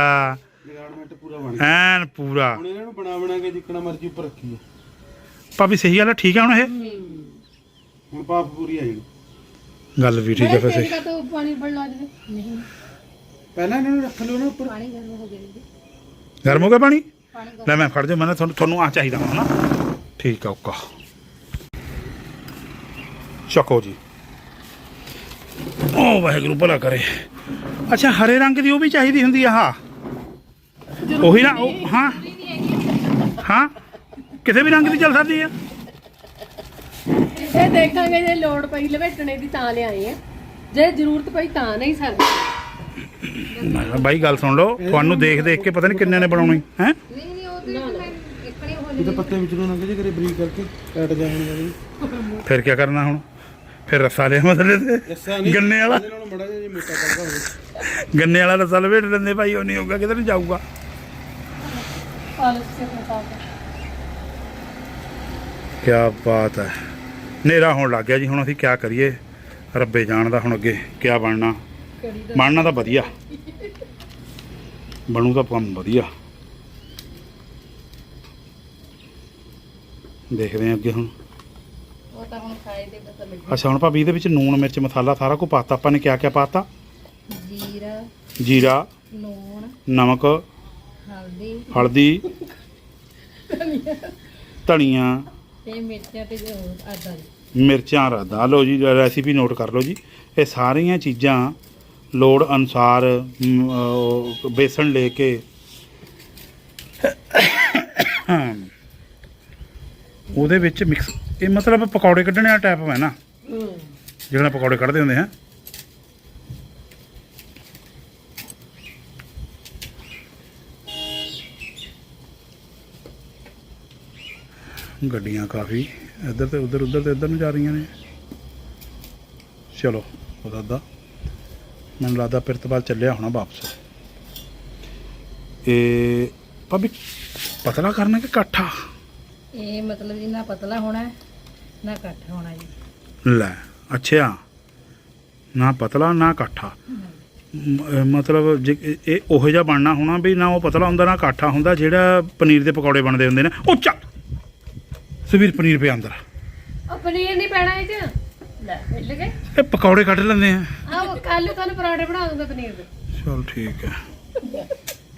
ਗਾਰਡਮੈਂਟ ਪੂਰਾ ਬਣ ਗਿਆ। ਐਨ ਪੂਰਾ। ਹੁਣ ਇਹਨਾਂ ਨੂੰ ਬਣਾ ਬਣਾ ਕੇ ਜਿੱਕਣਾ ਮਰਜ਼ੀ ਉੱਪਰ ਰੱਖੀਏ। ਭਾਬੀ ਸਹੀ ਗੱਲ ਹੈ ਠੀਕ ਹੈ ਹੁਣ ਇਹ? ਹੁਣ ਪਾਪ ਪੂਰੀ ਆ ਜਾਣੀ। ਗੱਲ ਵੀ ਠੀਕ ਹੈ ਫਿਰ ਸਹੀ। ਕਾ ਤਾਂ ਪਾਣੀ ਬੜਲਾ ਦੇ ਨਹੀਂ। ਪਹਿਲਾਂ ਇਹਨਾਂ ਨੂੰ ਰੱਖ ਲਓ ਨਾ ਉੱਪਰ। ਪਾਣੀ ਗਰਮ ਹੋ ਗਿਆ ਜੀ। ਗਰਮ ਹੋ ਗਿਆ ਪਾਣੀ? ਪਾਣੀ ਗਰਮ ਲੈ ਮੈਂ ਫੜ ਜਾ ਮੈਂ ਤੁਹਾਨੂੰ ਤੁਹਾਨੂੰ ਆ ਚਾਹੀਦਾ ਹੁਣ ਨਾ। ਠੀਕ ਆ ਓਕਾ। ਚੱਕੋ ਜੀ। ਉਹ ਵਾਹਿਗੁਰੂ ਭਲਾ ਕਰੇ। ਅੱਛਾ ਹਰੇ ਰੰਗ ਦੀ ਉਹ ਵੀ ਚਾਹੀਦੀ ਹੁੰਦੀ ਆ ਹਾਂ ਉਹੀ ਨਾ ਉਹ ਹਾਂ ਹਾਂ। ਕਿਸੇ ਵੀ ਰੰਗ ਦੀ ਚੱਲ ਸਕਦੀ ਆ। ਇਹ ਦੇਖਾਂਗੇ ਜੇ ਲੋੜ ਪਈ ਲਵੇਟਣੇ ਦੀ ਤਾਂ ਲਿਆਏ ਆ। ਜੇ ਜ਼ਰੂਰਤ ਪਈ ਤਾਂ ਨਹੀਂ ਕਿਹਾ ਬਾਈ ਗੱਲ ਸੁਣ ਲਓ ਤੁਹਾਨੂੰ ਦੇਖ ਦੇਖ ਕੇ ਪਤਾ ਨਹੀਂ ਕਿੰਨੇ ਨੇ ਬਣਾਉਣੀ ਹੈ? ਨਹੀਂ ਨਹੀਂ ਉਹ ਤੇ ਮੈਂ ਇਕਣੀ ਹੋ ਇਹ ਤਾਂ ਪੱਤੇ ਵਿੱਚ ਨੂੰ ਲੰਘ ਜੇ ਕਰੇ ਬਰੀਕ ਕਰਕੇ ਕੱਟ ਜਾ ਹੁਣ ਜੀ ਫਿਰ ਕੀ ਕਰਨਾ ਹੁਣ? ਫਿਰ ਰਸਾ ਲਿਆ ਮਸਲੇ ਤੇ। ਰੱਸਾ ਗੰਨੇ ਵਾਲਾ। ਇਹਦੇ ਨਾਲੋਂ ਮੜਾ ਜਿਹਾ ਮੋਟਾ ਕਰਦਾ ਹੋਵੇ। ਗੰਨੇ ਵਾਲਾ ਰਸਾ ਲਵੇਟ ਲੈਂਦੇ ਭਾਈ ਉਹ ਨਹੀਂ ਹੋਊਗਾ ਕਿਧਰ ਨੂੰ ਜਾਊਗਾ। ਸੇ ਕੀ। ਬਾਤ ਹੈ। ਹਨੇਰਾ ਹੋਣ ਲੱਗ ਗਿਆ ਜੀ ਹੁਣ ਅਸੀਂ ਕੀ ਕਰੀਏ? ਰੱਬੇ ਜਾਣਦਾ ਹੁਣ ਅੱਗੇ ਕੀ ਬਣਨਾ। ਦਾ ਬਣਨਾ ਤਾਂ ਵਧੀਆ। ਬਣੂ ਤਾਂ ਕੰਮ ਵਧੀਆ। ਦੇਖਦੇ ਹਾਂ ਅੱਗੇ ਹੁਣ। ਉਹ ਤਾਂ ਹੁਣ ਖਾਏ ਦੇ ਪਤਾ ਲੱਗੇ ਅੱਛਾ ਹੁਣ ਭਾਬੀ ਇਹਦੇ ਵਿੱਚ ਨੂਣ ਮਿਰਚ ਮਸਾਲਾ ਸਾਰਾ ਕੁਝ ਪਾਤਾ। ਆਪਾਂ ਨੇ ਕਿਆ ਕਿਆ ਪਾਤਾ? ਜੀਰਾ। ਜੀਰਾ ਨਮਕ ਹਲਦੀ। ਹਲਦੀ। ਧਨੀਆ। ਤੇ ਮਿਰਚਾਂ ਤੇ ਜੋ। ਆਦਾ ਮਿਰਚਾਂ ਰਦਾ ਲਓ ਜੀ ਰੈਸਿਪੀ ਨੋਟ ਕਰ ਲਓ ਜੀ। ਇਹ ਸਾਰੀਆਂ ਚੀਜ਼ਾਂ ਲੋੜ ਅਨੁਸਾਰ ਮ, ਬੇਸਣ ਲੈ ਕੇ ਉਹਦੇ ਵਿੱਚ ਮਿਕਸ ਇਹ ਮਤਲਬ ਪਕੌੜੇ ਕੱਢਣੇ ਵਾਲਾ ਟਾਈਪ ਹੈ ਨਾ? ਹੂੰ। ਜਿਹੜਾ ਪਕੌੜੇ ਕੱਢਦੇ ਹੁੰਦੇ ਹੈ ਗੱਡੀਆਂ ਕਾਫੀ ਇੱਧਰ ਤੇ ਉੱਧਰ ਉੱਧਰ ਤੇ ਇੱਧਰ ਨੂੰ ਜਾ ਰਹੀਆਂ ਨੇ। ਚਲੋ ਉਹਦਾ ਦਾ ਮੈਨੂੰ ਲੱਗਦਾ ਪਿਰਤਪਾਲ ਚੱਲਿਆ ਹੋਣਾ ਵਾਪਸ। ਇਹ ਭਾਬੀ ਪਤਲਾ ਕਰਨਾ ਕਿ ਇਕੱਠਾ? ਇਹ ਮਤਲਬ ਜੀ ਨਾ ਪਤਲਾ ਹੋਣਾ ਹੈ, ਨਾ ਘੱਟ ਹੋਣਾ ਜੀ। ਲੈ ਅੱਛਾ ਨਾ ਪਤਲਾ ਨਾ ਕਾਠਾ ਮ- ਅਹ ਮਤਲਬ ਜੇ ਇਹ- ਇਹ ਉਹੋ ਜਿਹਾ ਬਣਨਾ ਹੋਣਾ ਵੀ ਨਾ ਉਹ ਪਤਲਾ ਹੁੰਦਾ ਨਾ ਕਾਠਾ ਹੁੰਦਾ ਜਿਹੜਾ ਪਨੀਰ ਦੇ ਪਕੌੜੇ ਬਣਦੇ ਹੁੰਦੇ ਨੇ। ਉਹ ਚੱਲ। ਸਵੀਰ ਪਨੀਰ ਪਿਆ ਅੰਦਰ। ਉਹ ਪਨੀਰ ਨਹੀਂ ਪੈਣਾ ਇਹ ਚ? ਲੈ ਮਿਲ ਗਏ। ਇਹ ਪਕੌੜੇ ਕੱਢ ਲੈਂਦੇ ਆ। ਆਹ ਕੱਲ ਤੁਹਾਨੂੰ ਪਰਾਂਠੇ ਬਣਾ ਦੂੰਗਾ ਪਨੀਰ ਦੇ। ਚਲ ਠੀਕ ਹੈ।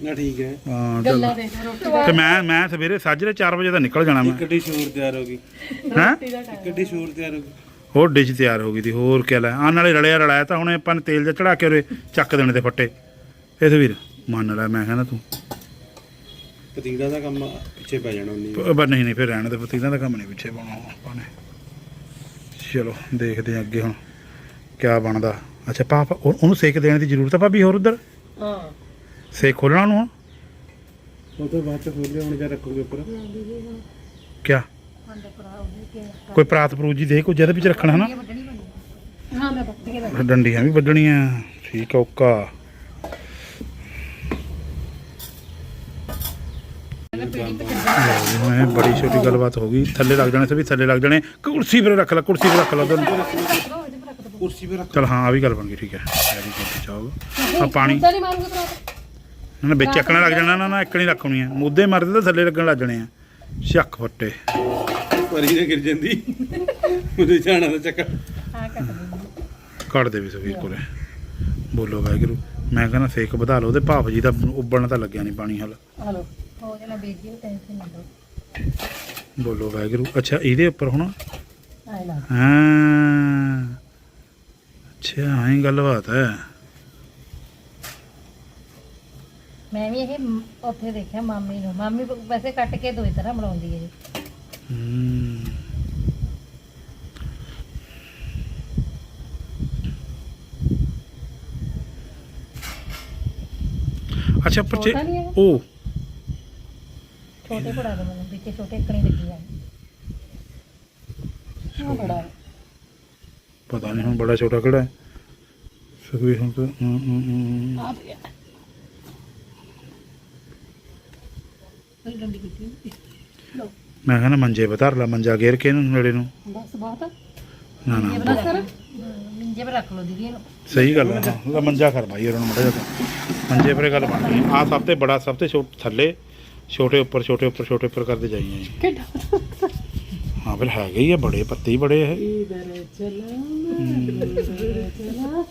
ਨਾ ਠੀਕ ਹੈ। ਹਾਂ ਚੱਲ। ਗੱਲਾਂ ਦੇ ਰੋਟੀ ਤੇ ਮੈਂ ਮੈਂ ਸਵੇਰੇ ਸਾਜਰੇ 4 ਵਜੇ ਦਾ ਨਿਕਲ ਜਾਣਾ ਮੈਂ। ਇੱਕ ਡਿਸ਼ ਹੋਰ ਤਿਆਰ ਹੋ ਗਈ। ਹੈਂ ਰੋਟੀ ਦਾ ਟਾਈਮ। ਇੱਕ ਡਿਸ਼ ਹੋਰ ਤਿਆਰ ਹੋ ਗਈ। ਹੋਰ ਡਿਸ਼ ਤਿਆਰ ਹੋ ਗਈ ਦੀ ਹੋਰ ਕਿਆ ਲੈ। ਆ ਨਾਲੇ ਰਲਿਆ ਰਲਾਇਆ ਤਾਂ ਹੁਣ ਆਪਾਂ ਨੇ ਤੇਲ ਜਿਹਾ ਚੜਾ ਕੇ ਉਰੇ ਚੱਕ ਦੇਣੇ ਤੇ ਫੱਟੇ। ਇਹ ਸਵੀਰ। ਮੰਨ ਲੈ ਮੈਂ ਕਹਿੰਦਾ ਤੂੰ। ਪਤੀੜਾ ਦਾ ਕੰਮ ਪਿੱਛੇ ਪੈ ਜਾਣਾ ਉਨੀ ਪਰ ਨਹੀਂ ਨਹੀਂ ਫਿਰ ਰਹਿਣ ਦੇ ਪਤੀਲਾਂ ਦਾ ਕੰਮ ਨਹੀਂ ਪਿੱਛੇ ਪਾਉਣਾ ਆਪਾਂ ਨੇ। ਚਲੋ ਦੇਖਦੇ ਹਾਂ ਅੱਗੇ ਹੁਣ ਕਿਆ ਬਣਦਾ। ਅੱਛਾ ਪਾਪਾ ਉਹ- ਉਹਨੂੰ ਸੇਕ ਦੇਣ ਦੀ ਜ਼ਰੂਰਤ ਆ ਭਾਬੀ ਹੋਰ ਉਧਰ? ਹਾਂ। ਸੇਕ ਖੋਲਣਾ ਉਹਨੂੰ ਹੁਣ? ਉਹ ਤੋਂ ਬਾਅਦ ਚ ਖੋਲ ਹੁਣ ਜਾਂ ਰੱਖੋਗੇ ਉੱਪਰ। ਕੇ ਕੋਈ ਪ੍ਰਾਤ ਪਰੂਤ ਜੀ ਦੇ ਕੋਈ ਜਿਹਦੇ ਵਿੱਚ ਰੱਖਣਾ ਹਨਾ? ਹਾਂ ਮੈਂ ਬੱਤੀ ਕੇ ਡੰਡੀਆਂ ਵੀ ਵੱਢਣੀਆਂ ਠੀਕ ਆ ਓਕਾ। ਲਓ ਜੀ, ਇਹ ਬੜੀ ਛੋਟੀ ਗੱਲਬਾਤ ਹੋ ਗਈ। ਥੱਲੇ ਲੱਗ ਜਾਣੇ ਸੀ ਵੀ ਥੱਲੇ ਲੱਗ ਜਾਣੇ। ਕੁਰਸੀ 'ਤੇ ਰੱਖ ਲੈ ਕੁਰਸੀ 'ਤੇ ਰੱਖ ਲੈ ਉਧਰ ਕੁਰਸੀ 'ਤੇ ਰੱਖ ਚਲ ਹਾਂ ਆ ਵੀ ਗੱਲ ਬਣ ਗਈ ਠੀਕ ਹੈ। ਵੈਰੀ ਗੁੱਡ ਜੌਬ ਆ ਪਾਣੀ। ਤਾਂ ਨਹੀਂ ਮਾਰੂਗਾ ਪਰਾਂਠਾ ਨਾ ਵਿੱਚ ਇੱਕਣਾ ਲੱਗ ਜਾਣਾ ਨਾ ਨਾ ਇੱਕਣੀ ਰੱਖਣੀ ਆ ਮੁੱਦੇ ਮਰਦੇ ਤਾਂ ਥੱਲੇ ਲੱਗਣ ਲੱਗ ਜਾਣੇ ਆ। ਸ਼ੱਕ ਫੱਟੇ। ਪਰੀ ਨਾ ਗਿਰ ਜਾਂਦੀ। ਉਹਦੇ ਜਾਣਾ ਦਾ ਚੱਕਰ। ਹਾਂ ਕੱਟ ਦੇ। ਕੱਢ ਦੇ ਵੀ ਸਵੀਰ ਕੋਲੇ। ਬੋਲੋ ਵਾਹਿਗੁਰੂ। ਮੈਂ ਕਹਿੰਦਾ ਸੇਕ ਵਧਾ ਲਓ ਉਹਦੇ ਭਾਫ ਜੀ ਦਾ ਉੱਬਲਣ ਤਾਂ ਲੱਗਿਆ ਨਹੀਂ ਪਾਣੀ ਹਲ। ਹਲੋ ਹੋ ਜਾਣਾ ਬੀਜੀ ਟੈਨਸ਼ਨ ਨਾ ਲਓ। ਬੋਲੋ ਵਾਹਿਗੁਰੂ। ਅੱਛਾ ਇਹਦੇ ਉੱਪਰ ਹੁਣ? ਆਏ ਲਾ। ਹਾਂ। ਅੱਛਾ ਐਂ ਗੱਲਬਾਤ ਹੈ। ਮੈਂ ਵੀ ਇਹ ਉੱਥੇ ਦੇਖਿਆ ਮਾਮੀ ਨੂੰ। ਮਾਮੀ ਵੈਸੇ ਕੱਟ ਕੇ ਦੋਈ ਤਰ੍ਹਾਂ ਬਣਾਉਂਦੀ ਹੈ ਜੀ ਹੂੰ। ਅੱਛਾ ਪਰਚੇ? ਉਹ ਛੋਟੇ ਪੜਾ ਦੋ ਮੈਨੂੰ ਵਿੱਚ ਛੋਟੇ ਇੱਕਣੀ ਲੱਗੀ ਆ। ਹਾਂ ਬੜਾ ਹੈ। ਪਤਾ ਨਹੀਂ ਹੁਣ ਬੜਾ ਛੋਟਾ ਕਿਹੜਾ ਹੈ। ਸੁਖਵੀਰ ਹੁਣ ਤਾਂ ਹੂੰ, ਹੂੰ, ਹੂੰ, ਹੂੰ। ਆ ਪਿਆ ਬਈ ਡੰਡੀ ਕੀਤੀ ਲੋ ਮੈਂ ਕਹਿੰਦਾ ਮੰਜੇ ਬਧਰ ਲਾ ਮੰਜਾ ਗੇਰ ਕੇ ਇਹਨੂੰ ਨੇੜੇ ਨੂੰ। ਬਸ ਬਹੁਤ। ਆ ਨਾ। ਨਾ ਬਸ ਕਰ ਮਿੰਜੇ ਪਰ ਰੱਖ ਲਓ ਦੀਦੀ ਇਹਨੂੰ। ਸਹੀ ਗੱਲ ਹੈ। ਮੰਜਾ ਕਰ ਬਾਈ ਉਹਨਾਂ ਮੜਾ ਜਾ ਮੰਜੇ ਪਰੇ ਗੱਲ ਬਣ ਗਈ ਆ ਸਭ ਤੋਂ ਬੜਾ ਸਭ ਤੋਂ ਛੋਟ ਥੱਲੇ ਛੋਟੇ ਉੱਪਰ ਛੋਟੇ ਉੱਪਰ ਛੋਟੇ ਉੱਪਰ ਕਰਦੇ ਜਾਈਏ ਜੀ। ਕਿੱਡਾ? ਹਾਂ ਫਿਰ ਹੈਗੇ ਹੀ ਆ ਬੜੇ ਪੱਤੇ ਹੀ ਬੜੇ ਇਹ। ਇਧਰ ਚਲਾ ਚਲਾ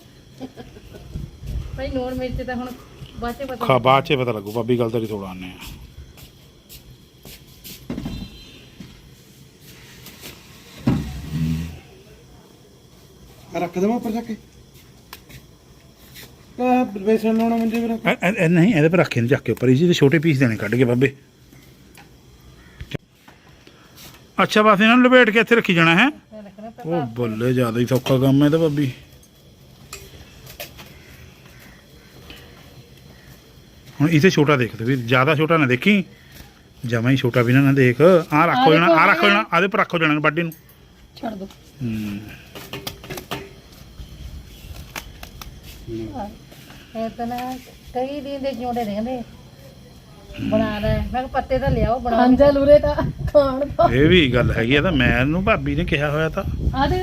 ਭਾਈ ਨੂਣ ਮਿਰਚ ਤਾਂ ਹੁਣ ਬਾਅਦ ਚ ਪਤਾ ਖਾ ਬਾਅਦ ਚ ਪਤਾ ਲੱਗੂ ਭਾਬੀ ਗੱਲ ਤੇਰੀ ਥੋੜਾ ਆਨੇ ਆ। ਆ ਰੱਖ ਦੇਵਾਂ ਉੱਪਰ ਜਾ ਕੇ? ਆ ਬੇਸਣ ਲਾਉਣਾ ਮੰਜੇ ਪਰ ਰੱਖ। ਇਹ- ਇਹ- ਇਹ ਨਹੀਂ ਇਹਦੇ ਪਰ ਰੱਖੇ ਨਹੀਂ ਚੱਕ ਕੇ ਉੱਪਰ ਇਸੀ ਤੇ ਛੋਟੇ ਪੀਸ ਦੇਣੇ ਕੱਢ ਕੇ ਬਾਬੇ। ਅੱਛਾ ਬਸ ਇਹਨਾਂ ਨੂੰ ਲਪੇਟ ਕੇ ਇੱਥੇ ਰੱਖੀ ਜਾਣਾ ਹੈ? ਰੱਖਣਾ ਉਹ ਬੱਲੇ ਜ਼ਿਆਦਾ ਹੀ ਸੌਖਾ ਕੰਮ ਹੈ ਤਾਂ ਭਾਬੀ। ਹੁਣ ਇਸੇ ਛੋਟਾ ਦੇਖ ਤੇ ਵੀ ਜ਼ਿਆਦਾ ਛੋਟਾ ਨਾ ਦੇਖੀ ਜਮਾ ਹੀ ਛੋਟਾ ਵੀ ਨਾ ਨਾ ਦੇਖ। ਆ ਰੱਖੋ ਜਾਣਾ ਆ ਰੱਖੋ ਜਾਣਾ ਆਦੇ ਪਰ ਰੱਖੋ ਜਾਣਾ ਬਾਡੀ ਨੂੰ। ਛੱਡ ਦੋ। ਹੂੰ। ਇਹ ਤਾਂ ਨਾ ਕਈ ਦਿਨ ਦੇ ਜਿਉਂਦੇ ਰਹਿੰਦੇ। ਬਣਾ ਲੈ। ਮੈਂ ਕਿਹਾ ਪੱਤੇ ਤਾਂ ਲਿਆਓ ਬਣਾ ਖਾਂਜਾ ਲੂਰੇ ਤਾਂ ਖਾਣ ਦਾ। ਇਹ ਵੀ ਗੱਲ ਹੈਗੀ ਆ ਤਾਂ ਮੈਂ ਇਹਨੂੰ ਭਾਬੀ ਨੇ ਕਿਹਾ ਹੋਇਆ ਤਾਂ। ਆ ਦੇ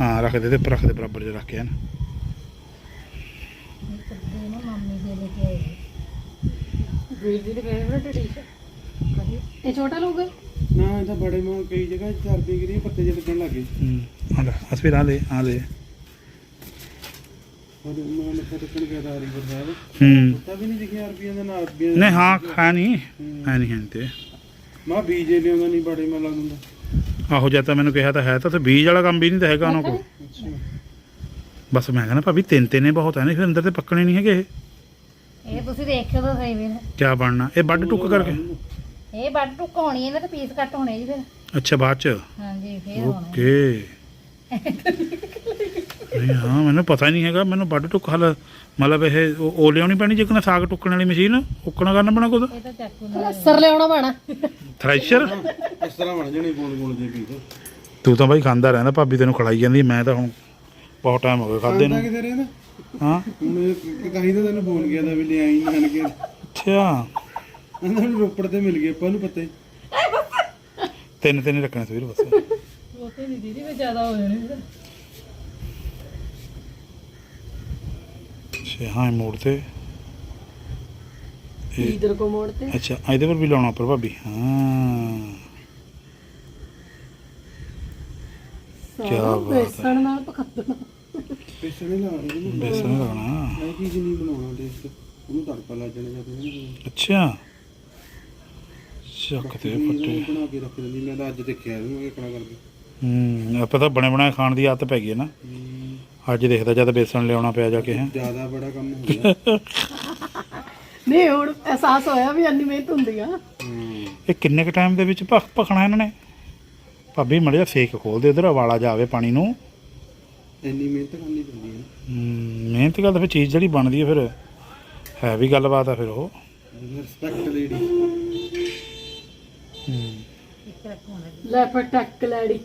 ਹਾਂ ਰੱਖ ਦੇ ਤੇ ਰੱਖ ਦੇ ਬਰਾਬਰ ਜੇ ਰੱਖ ਕੇ ਹਨ ਨਾ ਮੰਮੀ ਦੇ ਲੈ ਕੇ ਆਈ ਵੀਰ ਦੀ ਫੇਵਰਟ ਡਿਸ਼ ਇਹ ਛੋਟਾ ਲੋਗਾ ਨਾ ਇਹ ਤਾਂ ਬੜੇ ਮਾਂ ਕਈ ਜਗ੍ਹਾ ਚਰਬੀ ਗਿਰੀ ਪੱਤੇ ਜਿਹੇ ਲੱਗਣ ਲੱਗੇ ਹੂੰ। ਆ ਲੈ ਅਸਵੀਰ ਆ ਲੈ ਆ ਲੈ। ਮੈਂ ਮੱਥਾ ਟੇਕਣ ਗਿਆ ਤਾਂ ਹਰੀਪੁਰ ਸਾਹਿਬ ਹੂੰ ਤਾਂ ਵੀ ਨਹੀਂ ਦੇ ਹਾਂ ਖਾ ਨਹੀਂ। ਹੈ। ਨਹੀਂ ਹੈ ਤੇ। ਮੈਂ ਬੀਜੇ ਲਿਆਉਂਦਾ ਨਹੀਂ ਬੜੇ ਮਾਂ ਲਾ ਦਿੰਦਾ ਆਹੋ ਜਾਂ ਤਾਂ ਮੈਨੂੰ ਕਿਹਾ ਤਾਂ ਹੈ ਤਾਂ ਤੇ ਬੀਜ ਵਾਲਾ ਕੰਮ ਵੀ ਨਹੀਂ ਤਾਂ ਹੈਗਾ ਉਹਨਾਂ ਕੋਲ। ਬਸ ਮੈਂ ਕਹਿੰਦਾ ਭਾਬੀ ਤਿੰਨ ਤਿੰਨ ਬਹੁਤ ਹੈ ਨੇ ਫਿਰ ਅੰਦਰ ਤੇ ਪੱਕਣੇ ਨਹੀਂ ਹੈਗੇ ਇਹ। ਇਹ ਤੁਸੀਂ ਦੇਖਿਓ ਤਾਂ ਸਹੀ ਵੀਰ ਕਿਆ ਬਣਨਾ? ਇਹ ਵੱਡ ਟੁੱਕ ਕਰਕੇ। ਇਹ ਵੱਡ ਟੁੱਕ ਹੋਣੀ ਇਹਨਾਂ ਤੇ ਪੀਸ ਕੱਟ ਹੋਣੇ ਜੀ ਫਿਰ। ਅੱਛਾ ਬਾਅਦ ਚ? ਹਾਂਜੀ ਫੇਰ ਹੋਣਾ। ਓਕੇ ਨਹੀਂ ਹਾਂ ਮੈਨੂੰ ਪਤਾ ਹੀ ਨਹੀਂ ਹੈਗਾ ਮੈਨੂੰ ਵੱਡ ਟੁੱਕ ਹਲ ਮਤਲਬ ਇਹ ਉਹ ਉਹ ਲਿਆਉਣੀ ਪੈਣੀ ਜਿਕਣਾ ਸਾਗ ਟੁੱਕਣ ਵਾਲੀ ਮਸ਼ੀਨ ਉੱਕਣਾ ਕਰਨਾ ਪੈਣਾ ਕੁਝ ਇਹ ਤਾਂ ਚਾਕੂ ਨਾਲ ਸਰ ਲਿਆਉਣਾ ਪੈਣਾ। ਥ੍ਰੈਸ਼ਰ ਇਸ ਤਰ੍ਹਾਂ ਬਣ ਜਾਣੀ ਗੋਲ ਗੋਲ ਦੇ ਪੀਸ ਤੂੰ ਤਾਂ ਬਾਈ ਖਾਂਦਾ ਰਹਿੰਦਾ ਭਾਬੀ ਤੈਨੂੰ ਖੜਾਈ ਜਾਂਦੀ ਮੈਂ ਤਾਂ ਹੁਣ ਬਹੁਤ ਟਾਈਮ ਹੋ ਗਿਆ ਖਾਦੇ ਨੂੰ। ਕਿਤੇ ਰਹਿੰਦਾ? ਹਾਂ? ਹੁਣ ਇਹ ਕਹੀਂ ਤਾਂ ਤੈਨੂੰ ਫੋਨ ਗਿਆ ਤਾਂ ਵੀ ਲਿਆਈ ਨਹੀਂ ਹਨ ਗਿਆ ਅੱਛਾ। ਕਹਿੰਦਾ ਮੈਨੂੰ ਰੋਪੜ ਤੇ ਮਿਲ ਗਏ ਆਪਾਂ ਨੂੰ ਪੱਤੇ ਤਿੰਨ ਤਿੰਨ ਰੱਖਣੇ ਸੀ ਵੀਰ ਬਸ। ਉਹ ਤੇ ਨਹੀਂ ਦੀਦੀ ਵੀ ਜ਼ਿਆਦਾ ਹੋ ਜਾਣੇ ਅੱਛਾ ਹਾਂ ਇਹ ਮੋੜ ਤੇ। ਇਹ ਇਧਰ ਕੋ ਮੋੜ ਤੇ। ਅੱਛਾ ਇਹਦੇ ਪਰ ਵੀ ਲਾਉਣਾ ਉੱਪਰ ਭਾਬੀ। ਹਾਂ। ਕਿਆ ਬਾਤ ਹੈ। ਬੇਸਣ ਨਾਲ ਪਕਾਉਣਾ। ਪੈਸੇ ਨਹੀਂ ਲਾ ਰਹੇ ਨੇ ਬੇਸਣ ਲਾਉਣਾ। ਇਹ ਚੀਜ਼ ਨਹੀਂ ਬਣਾਉਣਾ ਟੇਸਟ ਉਹਨੂੰ ਤੜਕਾ ਲੱਗ ਜਾਣਾ ਜਾਂ ਫਿਰ ਅੱਛਾ। ਚੱਕ ਤੇ ਫੱਟੇ। ਬਣਾ ਕੇ ਰੱਖ ਦਿੰਦੀ। ਮੈਂ ਤਾਂ ਅੱਜ ਦੇਖਿਆ ਇਹਨੂੰ ਇਹ ਕਣਾ ਕਰਕੇ। ਹੂੰ ਆਪਾਂ ਤਾਂ ਬਣੇ ਬਣਾਏ ਖਾਣ ਦੀ ਆਦਤ ਪੈ ਗਈ ਹੈ ਨਾ। ਅੱਜ ਦੇਖਦਾ ਜਦ ਬੇਸਣ ਲਿਆਉਣਾ ਪਿਆ ਜਾ ਕੇ ਹੈ। ਜ਼ਿਆਦਾ ਬੜਾ ਕੰਮ ਹੋ ਗਿਆ ਨਹੀਂ ਹੁਣ ਅਹਿਸਾਸ ਹੋਇਆ ਵੀ ਇੰਨੀ ਮਿਹਨਤ ਹੁੰਦੀ ਆ। ਹੂੰ। ਇਹ ਕਿੰਨੇ ਕ ਟਾਈਮ ਦੇ ਵਿੱਚ ਭਖ ਭਖਣਾ ਇਹਨਾਂ ਨੇ? ਭਾਬੀ ਮੜਿਆ ਸੇਕ ਖੋਲ ਦੇ ਉਧਰ ਵਾਲਾ ਜਾਵੇ ਪਾਣੀ ਨੂੰ। ਇੰਨੀ ਮਿਹਨਤ ਕਰਨੀ ਪੈਂਦੀ ਹੈ। ਹੂੰ, ਮਿਹਨਤ ਤਾਂ ਫਿਰ ਚੀਜ਼ ਜਿਹੜੀ ਬਣਦੀ ਹੈ ਫਿਰ ਹੈ ਵੀ ਗੱਲਬਾਤ ਆ ਫਿਰ ਉਹ। ਰਿਸਪੈਕਟ ਲੇਡੀ ਹੋਣਾ ਲੈ ਪਟਕ ਲੈੜੀ।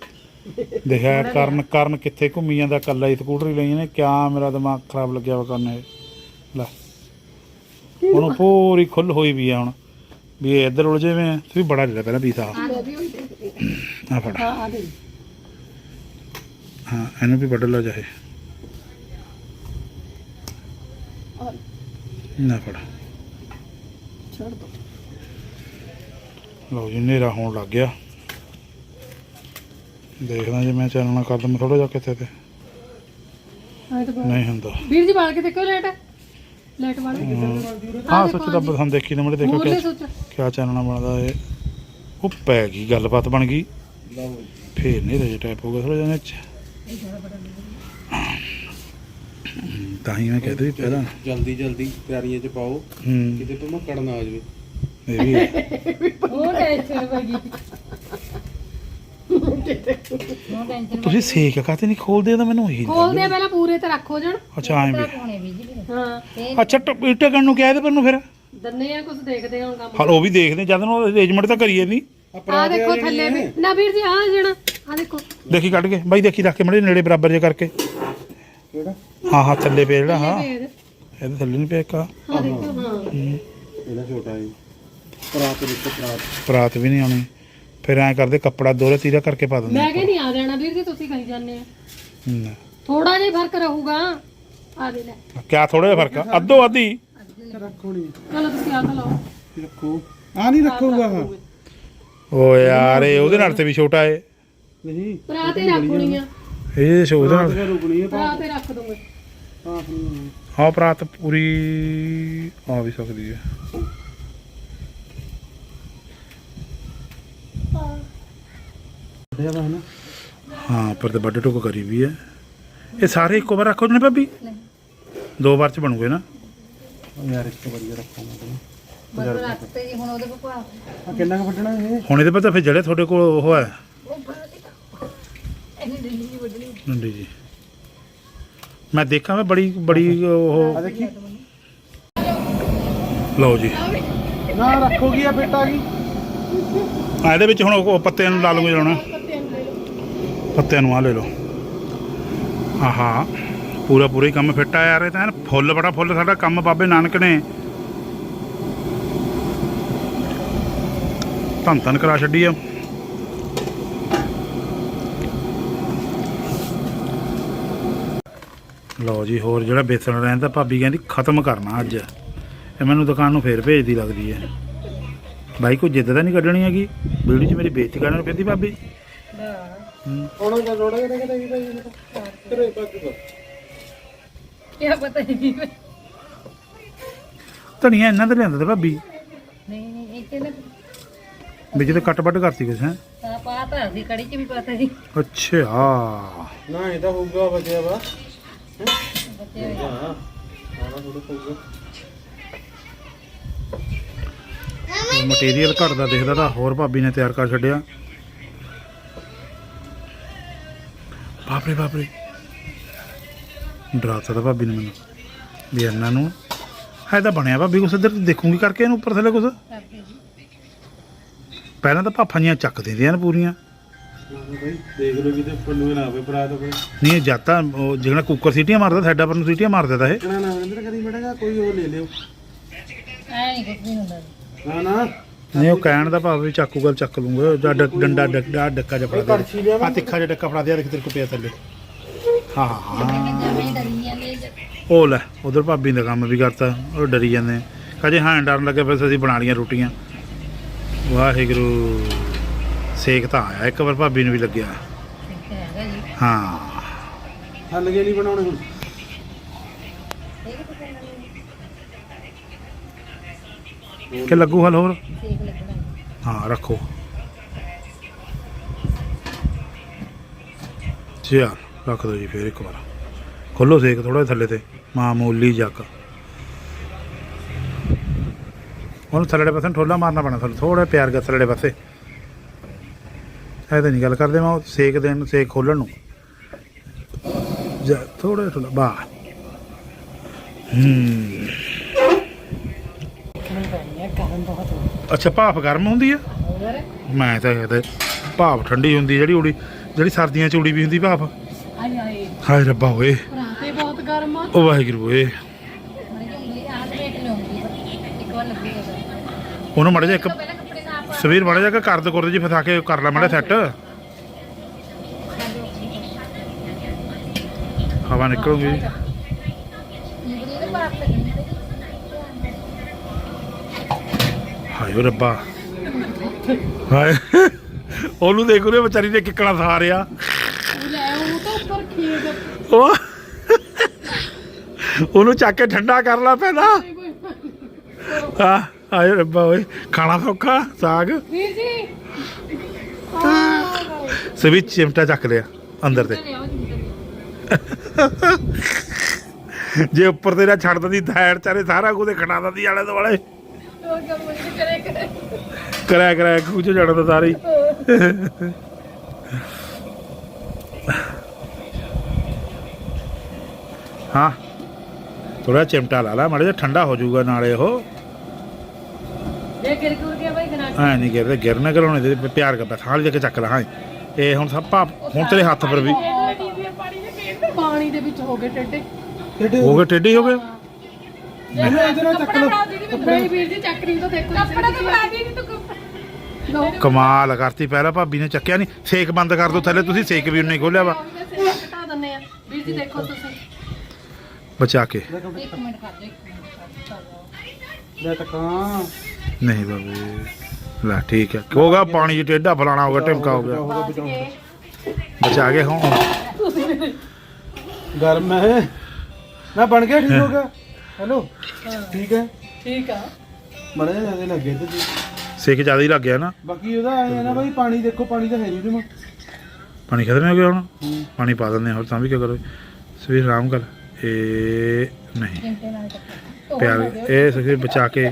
ਦੇਖਿਆ ਕਰਨ ਕਰਨ ਕਿੱਥੇ ਘੁੰਮੀ ਜਾਂਦਾ ਕੱਲਾ ਹੀ ਸਕੂਟਰੀ ਲਈ ਨੇ ਕਿਆ ਮੇਰਾ ਦਿਮਾਗ ਖਰਾਬ ਲੱਗਿਆ ਵਾ ਕਰਨ ਇਹ। ਲੈ ਹੁਣ ਪੂਰੀ ਖੁੱਲ ਹੋਈ ਵੀ ਆ ਹੁਣ ਵੀ ਇਹ ਇੱਧਰ ਉਲਝੇ ਵੇ ਆ ਤੂੰ ਵੀ ਬੜਾ ਲੈ ਲੈ ਪਹਿਲਾਂ ਪੀਸਾ। ਆ ਫੜ। ਹਾਂ ਹਾਂ ਇਹਨੂੰ ਵੀ ਲਓ ਚਾਹੇ। ਆ ਨਾ ਫੜ। ਛੱਡ ਦੋ। ਲਓ ਜੀ ਹਨੇਰਾ ਹੋਣ ਲੱਗ ਗਿਆ। ਦੇਖਦਾ ਜੇ ਮੈਂ ਚਾਨਣਾ ਕਰ ਦਮ ਥੋੜਾ ਜਿਹਾ ਕਿਤੇ ਤੇ। ਨਹੀਂ ਹੁੰਦਾ। ਵੀਰ ਜੀ ਬਾਲ ਕੇ ਦੇਖੋ ਲੈਟ ਲੈਟ ਵਾਲੇ ਹਾਂ। ਸੱਚ ਰੱਬ ਤੁਹਾਨੂੰ ਦੇਖੀ ਤੇ ਮੜੇ ਦੇਖੋ ਕਿਆ ਸੋਚ। ਕਿਆ ਚਾਨਣਾ ਬਣਦਾ ਇਹ। ਉਹ ਪੈ ਗਈ ਗੱਲਬਾਤ ਬਣ ਗਈ। ਫੇਰ ਨਹੀਂ ਰਜੇ ਟਾਈਪ ਹੋ ਗਿਆ ਥੋੜਾ ਜਿਹਾ ਵਿੱਚ। ਤਾਂ ਹੀ ਮੈਂ ਕਹਿੰਦਾ ਵੀ ਪਹਿਲਾਂ ਜਲਦੀ ਜਲਦੀ ਤਿਆਰੀਆਂ ਚ ਪਾਓ। ਕਿਤੇ ਤੋਂ ਮੱਕੜ ਨਾ ਆ ਜਾਵੇ। ਇਹ ਵੀ ਹੈ। ਉਹ ਟੈਨਸ਼ਨ ਪੈ ਗਈ ਉਹ ਟੈਨਸ਼ਨ ਤੁਸੀਂ ਸੇਕ ਕਾਤੇ ਨਹੀਂ ਖੋਲਦੇ ਤਾਂ ਮੈਨੂੰ ਇਹੀ ਖੋਲਦੇ ਆ ਪਹਿਲਾਂ ਪੂਰੇ ਤੇ ਰੱਖੋ ਜਣ। ਅੱਛਾ ਐਂ ਵੀ। ਹੋਣੇ ਵੀ ਜੀ। ਹਾਂ। ਅੱਛਾ ਨੂੰ ਕਿਹਾ ਇਹਦੇ ਪਰ ਨੂੰ ਫਿਰ। ਦੰਨੇ ਆ ਕੁਝ ਦੇਖਦੇ ਹਾਂ ਕੰਮ। ਹਲ ਉਹ ਵੀ ਦੇਖਦੇ ਜਦ ਨੂੰ ਅਰੇਂਜਮੈਂਟ ਤਾਂ ਕਰੀਏ ਨਹੀਂ ਆ ਦੇਖੋ ਥੱਲੇ ਵੀ। ਨਾ ਵੀਰ ਜੀ ਆ ਜਣਾ ਆ ਦੇਖੋ। ਦੇਖੀ ਕੱਢ ਕੇ ਬਾਈ ਦੇਖੀ ਰੱਖ ਕੇ ਮੜੇ ਨੇੜੇ ਬਰਾਬਰ ਜੇ ਕਰਕੇ। ਕਿਹੜਾ? ਹਾਂ ਹਾਂ ਥੱਲੇ ਪਿਆ ਜਿਹੜਾ ਹਾਂ। ਇਹਦੇ ਥੱਲੇ ਨਹੀਂ ਪਿਆ ਇੱਕ। ਆ ਦੇਖੋ ਹਾਂ। ਇਹਦਾ ਛੋਟਾ ਹੈ ਪਰਾਤ ਵਿੱਚ ਪਰਾਤ ਪਰਾਤ ਵੀ ਨਹੀਂ ਆਉਣੀ ਫਿਰ ਐਂ ਕਰਦੇ ਕੱਪੜਾ ਦੋਰੇ ਤੀਰਾ ਕਰਕੇ ਪਾ ਦਿੰਦੇ ਮੈਂ ਕਹਿੰਦੀ ਆ ਜਾਣਾ ਵੀਰ ਜੀ ਤੁਸੀਂ ਕਹੀ ਜਾਂਦੇ ਆ। ਹੂੰ। ਥੋੜਾ ਜਿਹਾ ਫ਼ਰਕ ਰਹੂਗਾ। ਆ ਦੇ ਲੈ। ਕਿਆ ਥੋੜਾ ਜਿਹਾ ਫ਼ਰਕ ਆ? ਅੱਧੋ ਅੱਧੀ? ਰੱਖੋ ਨਹੀਂ ਚਲੋ ਤੁਸੀਂ ਆ ਤਾਂ ਲਾਓ। ਰੱਖੋ। ਆ ਨਹੀਂ ਰੱਖੂਗਾ ਹਾਂ। ਓ ਯਾਰ ਇਹ ਉਹਦੇ ਨਾਲ ਤੇ ਵੀ ਛੋਟਾ ਏ। ਨਹੀਂ। ਭਰਾ ਤੇ ਰੱਖ ਹੋਣੀ ਆ। ਇਹ ਸ਼ੋਅ ਨਾਲ ਰੁਕਣੀ ਹੈ ਭਰਾ ਤੇ। ਰੱਖ ਦੂੰਗੇ। ਹਾਂ ਹੂੰ ਹਾਂ ਪ੍ਰਾਤ ਪੂਰੀ ਆ ਵੀ ਸਕਦੀ ਹੈ ਵਾ ਹਨਾ? ਹਾਂ ਪਰ ਤੇ ਵੱਡੇ ਟੁਕ ਕਰੀ ਵੀ ਹੈ। ਇਹ ਸਾਰੇ ਇੱਕੋ ਵਾਰ ਰੱਖੋ ਨੇ ਭਾਬੀ? ਦੋ ਵਾਰ ਚ ਬਣੂਗੇ ਨਾ। ਉਹ ਯਾਰ ਇਸ ਤੋਂ ਵਧੀਆ ਰੱਖਾਂਗਾ ਮਤਲਬ ਰੱਖ ਤੇ ਜੀ ਹੁਣ ਉਹਦੇ ਕੋਲ ਆ ਕਿੰਨਾ ਕੁ ਵੱਢਣਾ ਇਹ? ਹੁਣ ਇਹਦੇ ਪਤਾ ਫਿਰ ਜਿਹੜੇ ਤੁਹਾਡੇ ਕੋਲ ਉਹ ਹੈ। ਉਹ ਇਹਨੇ ਦਿੱਲੀ ਦੀ ਵੱਢਣੀ ਨੰਡੀ ਜੀ। ਮੈਂ ਦੇਖਾਂ ਮੈਂ ਬੜੀ ਬੜੀ ਉਹ ਆ ਦੇਖੀ। ਲਓ ਜੀ। ਨਾ ਰੱਖੋਗੀ ਆ ਫਿੱਟ ਆ ਗਈ ਆ ਇਹਦੇ ਵਿੱਚ ਹੁਣ ਉਹ ਪੱਤਿਆਂ ਨੂੰ ਲਾ ਲੂਗੇ ਲਾਉਣਾ ਪੱਤਿਆਂ ਨੂੰ ਆ ਲੈ ਲਓ। ਆਹਾ, ਪੂਰਾ ਪੂਰਾ ਹੀ ਕੰਮ ਫਿੱਟ ਆ ਯਾਰ, ਇਹ ਤਾਂ ਫੁੱਲ ਬੜਾ ਫੁੱਲ ਸਾਡਾ ਕੰਮ ਬਾਬੇ ਨਾਨਕ ਨੇ। ਧੰਨ ਧੰਨ ਕਰਾ ਛੱਡੀ ਆ। ਲਓ ਜੀ, ਹੋਰ ਜਿਹੜਾ ਬੇਸਣ ਰਹਿੰਦਾ ਭਾਬੀ ਕਹਿੰਦੀ ਖਤਮ ਕਰਨਾ ਅੱਜ। ਇਹ ਮੈਨੂੰ ਦੁਕਾਨ ਨੂੰ ਫੇਰ ਭੇਜਦੀ ਲੱਗਦੀ ਹੈ ਬਾਈ, ਕੋਈ ਜਿੱਦ ਤਾਂ ਨਹੀਂ ਕੱਢਣੀ ਹੈਗੀ? ਵੀਡੀਓ 'ਚ ਮੇਰੀ ਬੇਇੱਜ਼ਤੀ ਕਰਨ ਪੈਂਦੀ ਭਾਬੀ? ਹੁਣ ਤਾਂ ਜੋੜਾ ਕਿਤੇ ਕਿਤੇ ਕਿਤੇ ਕਿਤੇ ਕਿਤੇ ਕੀ ਪਤਾ ਨਹੀਂ। ਧਨੀਆ ਇਹਨਾਂ ਤੇ ਲਿਆਂਦਾ ਤੇ ਭਾਬੀ? ਨਹੀਂ ਨਹੀਂ ਇੱਥੇ ਨਾ ਵਿੱਚ ਤੇ ਕੱਟ ਵੱਟ ਕਰਤੀ ਹੈ? ਤਾਂ ਪਾਤਾ ਸੀ ਕੜੀ ਚ ਵੀ ਪਾਤਾ ਸੀ। ਅੱਛਾ। ਨਾ ਇਹ ਤਾਂ ਹੋਊਗਾ ਬਚਿਆ ਵਾ। ਹਾਂ? ਆਣਾ ਥੋੜਾ ਹੋਊਗਾ। ਮਟੀਰੀਅਲ ਦਿਖਦਾ ਤਾਂ ਹੋਰ ਭਾਬੀ ਨੇ ਤਿਆਰ ਕਰ ਛੱਡਿਆ। ਬਾਪਰੇ ਬਾਪਰੇ। ਡਰਾਤਾ ਤਾਂ ਭਾਬੀ ਨੇ ਮੈਨੂੰ। ਵੀ ਇਹਨਾਂ ਨੂੰ ਹੈ ਤਾਂ ਬਣਿਆ ਭਾਬੀ ਕੁਛ ਇੱਧਰ ਦੇਖੂਗੀ ਕਰਕੇ ਇਹਨੂੰ ਉੱਪਰ ਥੱਲੇ ਕੁਛ। ਪਹਿਲਾਂ ਤਾਂ ਭਾਫਾਂ ਜੀਆਂ ਚੱਕ ਦਿੰਦੀਆਂ ਨੇ ਪੂਰੀਆਂ। ਨਾ ਬਈ ਦੇਖ ਲਓ ਕਿਤੇ ਪੱਲੂ ਨਾ ਆਵੇ ਭਰਾ ਤਾਂ ਕੋਈ ਨਹੀਂ ਇਹ ਜਾਂ ਤਾਂ ਉਹ ਜਿਹੜਾ ਕੁੱਕਰ ਸੀਟੀਆਂ ਮਾਰਦਾ ਸਾਡਾ ਪਰ ਨੂੰ ਸੀਟੀਆਂ ਮਾਰ ਦਿੰਦਾ ਇਹ। ਕਿਹੜਾ ਨਾ ਅੰਦਰ ਕਰੀ ਬੜੇਗਾ ਕੋਈ ਉਹ ਲੈ ਲਿਓ। ਐ ਨਹੀਂ ਕੁਝ ਨਹੀਂ ਹੁੰਦਾ। ਨਾ ਨਾ। ਨਹੀਂ ਉਹ ਕਹਿਣ ਦਾ ਭਾਵ ਵੀ ਚਾਕੂ ਗੱਲ ਚੱਕ ਲੂੰਗਾ ਜਾਂ ਡੰ- ਡੰਡਾ ਡੱਕਾ ਡੱਕਾ ਜਿਹਾ ਫੜਾ ਕੜਛੀ ਲਿਆ ਦੇ। ਆ ਤਿੱਖਾ ਜਿਹਾ ਡੱਕਾ ਫੜਾ ਦੇ ਆ ਦੇਖ ਤੇਰੇ ਕੋ ਪਿਆ ਥੱਲੇ। ਹਾਂ। ਉਹ ਲੈ ਉਧਰ ਭਾਬੀ ਦਾ ਕੰਮ ਵੀ ਕਰਤਾ ਉਹ ਡਰੀ ਜਾਂਦੇ ਕਹੇ ਹਾਂ ਡਰਨ ਲੱਗੇ ਫਿਰ ਅਸੀਂ ਬਣਾ ਲੀਆਂ ਰੋਟੀਆਂ। ਵਾਹਿਗੁਰੂ ਸੇਕ ਤਾਂ ਆਇਆ ਇੱਕ ਵਾਰ ਭਾਬੀ ਨੂੰ ਵੀ ਲੱਗਿਆ। ਠੀਕ ਹੈਗਾ ਜੀ। ਹਾਂ। ਹੱਲ ਕੇ ਨਹੀਂ ਬਣਾਉਣੇ ਹੁਣ? ਕਿ ਲੱਗੂ ਹਲ ਹੋਰ? ਲੱਗਣਾ। ਹਾਂ ਰੱਖੋ। ਚਲ ਰੱਖ ਦੋ ਜੀ ਫੇਰ ਇੱਕ ਵਾਰ। ਖੋਲੋ ਸੇਕ ਥੋੜਾ ਥੱਲੇ ਤੇ ਮਾਮੂਲੀ ਜੱਕ ਉਹਨੂੰ ਥੱਲੜੇ ਪਾਸੇ ਠੋਲਾ ਮਾਰਨਾ ਪੈਣਾ ਥੱਲੇ ਥੋੜਾ ਪਿਆਰ ਕਰ ਥੱਲੜੇ ਪਾਸੇ। ਐ ਤਾਂ ਨਹੀਂ ਗੱਲ ਕਰਦੇ ਮੈਂ ਉਹ ਸੇਕ ਦੇਣ ਨੂੰ ਸੇਕ ਖੋਲਣ ਨੂੰ। ਜਾ ਥੋੜਾ ਠੋਲਾ ਬਾ ਹੂੰ। ਅੱਛਾ ਭਾਫ ਗਰਮ ਹੁੰਦੀ ਆ? ਮੈਂ ਤਾਂ ਇਹ ਤੇ ਭਾਫ ਠੰਡੀ ਹੁੰਦੀ ਜਿਹੜੀ ਉੜੀ ਜਿਹੜੀ ਸਰਦੀਆਂ ਚ ਉੜੀ ਵੀ ਹੁੰਦੀ ਭਾਫ। ਆਈ ਹਾਏ। ਰੱਬਾ ਓਏ। ਭਰਾ ਤੇ ਬਹੁਤ ਗਰਮ ਆ। ਓ ਵਾਹਿਗੁਰੂ ਓਏ। ਉਹਨੂੰ ਮੜ ਜਾ ਇੱਕ ਸਵੇਰ ਮੜ ਜਾ ਕੇ ਕਰਦ ਕੁਰਦ ਜੀ ਫਸਾ ਕੇ ਕਰ ਲੈ ਮੜਾ ਸੈੱਟ। ਹਵਾ ਨਿਕਲੂਗੀ ਨਿਕਲੀ ਤੇ ਬਾਤ ਲੱਗਣੀ ਤੇ ਹਾਏ ਓ ਰੱਬਾ। ਹਾਏ। ਉਹਨੂੰ ਦੇਖ ਉਹਨੇ ਵਿਚਾਰੀ ਨੇ ਕਿੱਕਣਾ ਸਾ ਰਿਆ ਲੈ ਉਹ ਤਾਂ ਉੱਪਰ ਖੀਰ ਉਹ ਉਹਨੂੰ ਚੱਕ ਕੇ ਠੰਡਾ ਕਰਨਾ ਲਾ ਆ ਹਾਏ ਰੱਬਾ ਓਏ, ਖਾਣਾ ਸੌਖਾ, ਸਾਗ। ਵੀਰ ਜੀ ਸਵੀ ਚਿਮਟਾ ਚੱਕ ਲਿਆ ਅੰਦਰ ਤੇ। ਜੇ ਉੱਪਰ ਤੇ ਨਾ ਛੱਡ ਦਿੰਦੀ ਥੈੜ ਚਾਰੇ ਸਾਰਾ ਕੁਝ ਖਣਾ ਦਿੰਦੀ ਆਲੇ ਦੁਆਲੇ। ਉਹ ਕੰਮ ਨਹੀਂ ਕਰੇ ਕਰਿਆ ਕਰਿਆ ਖੂਹ ਚ ਜੜਦਾ ਸਾਰੀ ਹਾਂ। ਥੋੜਾ ਚਿਮਟਾ ਲਾ ਲਾ ਮਾੜਾ ਜਿਹਾ ਠੰਡਾ ਹੋ ਜਾਊਗਾ ਨਾਲੇ ਉਹ। ਇਹ ਗਿਰ ਗੁਰ ਗਿਆ ਬਾਈ ਗਨਾ ਐ ਨਹੀਂ ਗਿਰਦੇ ਗਿਰਨੇ ਕਰਾਉਣੇ ਤੇ ਪਿਆਰ ਕਰਦਾ ਥਾਲ ਜਾ ਕੇ ਚੱਕ ਲਾ ਹਾਂ। ਇਹ ਹੁਣ ਸਭ ਭਾਪ ਹੁਣ ਤੇਰੇ ਹੱਥ ਪਰ ਵੀ। ਪਾਣੀ ਦੇ ਵਿੱਚ ਹੋ ਗਏ ਟੱਡੇ ਟੇਡੇ ਹੋ ਗਏ ਟੇਢੇ ਹੋ ਗਏ? ਇਧਰੋਂ ਚੱਕ ਲਓ। ਨਹੀਂ ਵੀਰ ਜੀ ਚੱਕ ਨਹੀਂ ਤਾਂ ਦੇਖੋ ਕੱਪੜਾ ਤਾਂ ਬਣਾ ਦੀ ਨਹੀਂ ਤੂੰ ਕਮਾਲ ਕਰਤੀ ਪਹਿਲਾਂ ਭਾਬੀ ਨੇ ਚੱਕਿਆ ਨਹੀਂ ਸੇਕ ਬੰਦ ਕਰ ਦੋ ਥੱਲੇ ਤੁਸੀਂ ਸੇਕ ਵੀ ਉਹਨੇ ਖੋਲਿਆ ਵਾ। ਘਟਾ ਦਿੰਨੇ ਆ ਵੀਰ ਜੀ ਦੇਖੋ ਤੁਸੀਂ ਬਚਾ ਕੇ। ਇੱਕ ਮਿੰਟ ਕਰ ਲੈ ਨਹੀਂ ਬਾਬੇ ਲੈ ਠੀਕ ਹੈ ਹੋਗਾ ਪਾਣੀ ਚ ਟੇਢਾ ਫਲਾਣਾ ਹੋਗਾ ਟਿਮਕਾ ਹੋ ਗਿਆ। ਬਚ ਕੇ ਹੁਣ। ਗਰਮ ਹੈ। ਨਾ ਬਣ ਗਿਆ ਠੀਕ ਹੋ ਗਿਆ। ਹੈਲੋ। ਠੀਕ ਹੈ। ਠੀਕ ਆ। ਮੜੇ ਜ਼ਿਆਦਾ ਲੱਗੇ ਤੇ ਜੀ। ਸੇਕ ਜ਼ਿਆਦਾ ਹੀ ਲੱਗ ਗਿਆ ਨਾ। ਬਾਕੀ ਉਹਦਾ ਐ ਨਾ ਬਾਈ ਪਾਣੀ ਦੇਖੋ ਪਾਣੀ ਤਾਂ ਹੈ ਨਹੀਂ ਉਹਦੇ ਮਾ ਪਾਣੀ ਖਤਮ ਹੋ ਗਿਆ ਹੁਣ। ਪਾਣੀ ਪਾ ਦਿੰਦੇ ਹੋਰ ਤਾਂ ਵੀ ਕੀ ਕਰੋ ਸਵੇਰ ਆਰਾਮ ਕਰ। ਇਹ ਨਹੀਂ। ਪਿਆਰ ਇਹ ਸਵੇਰ ਬਚਾ ਕੇ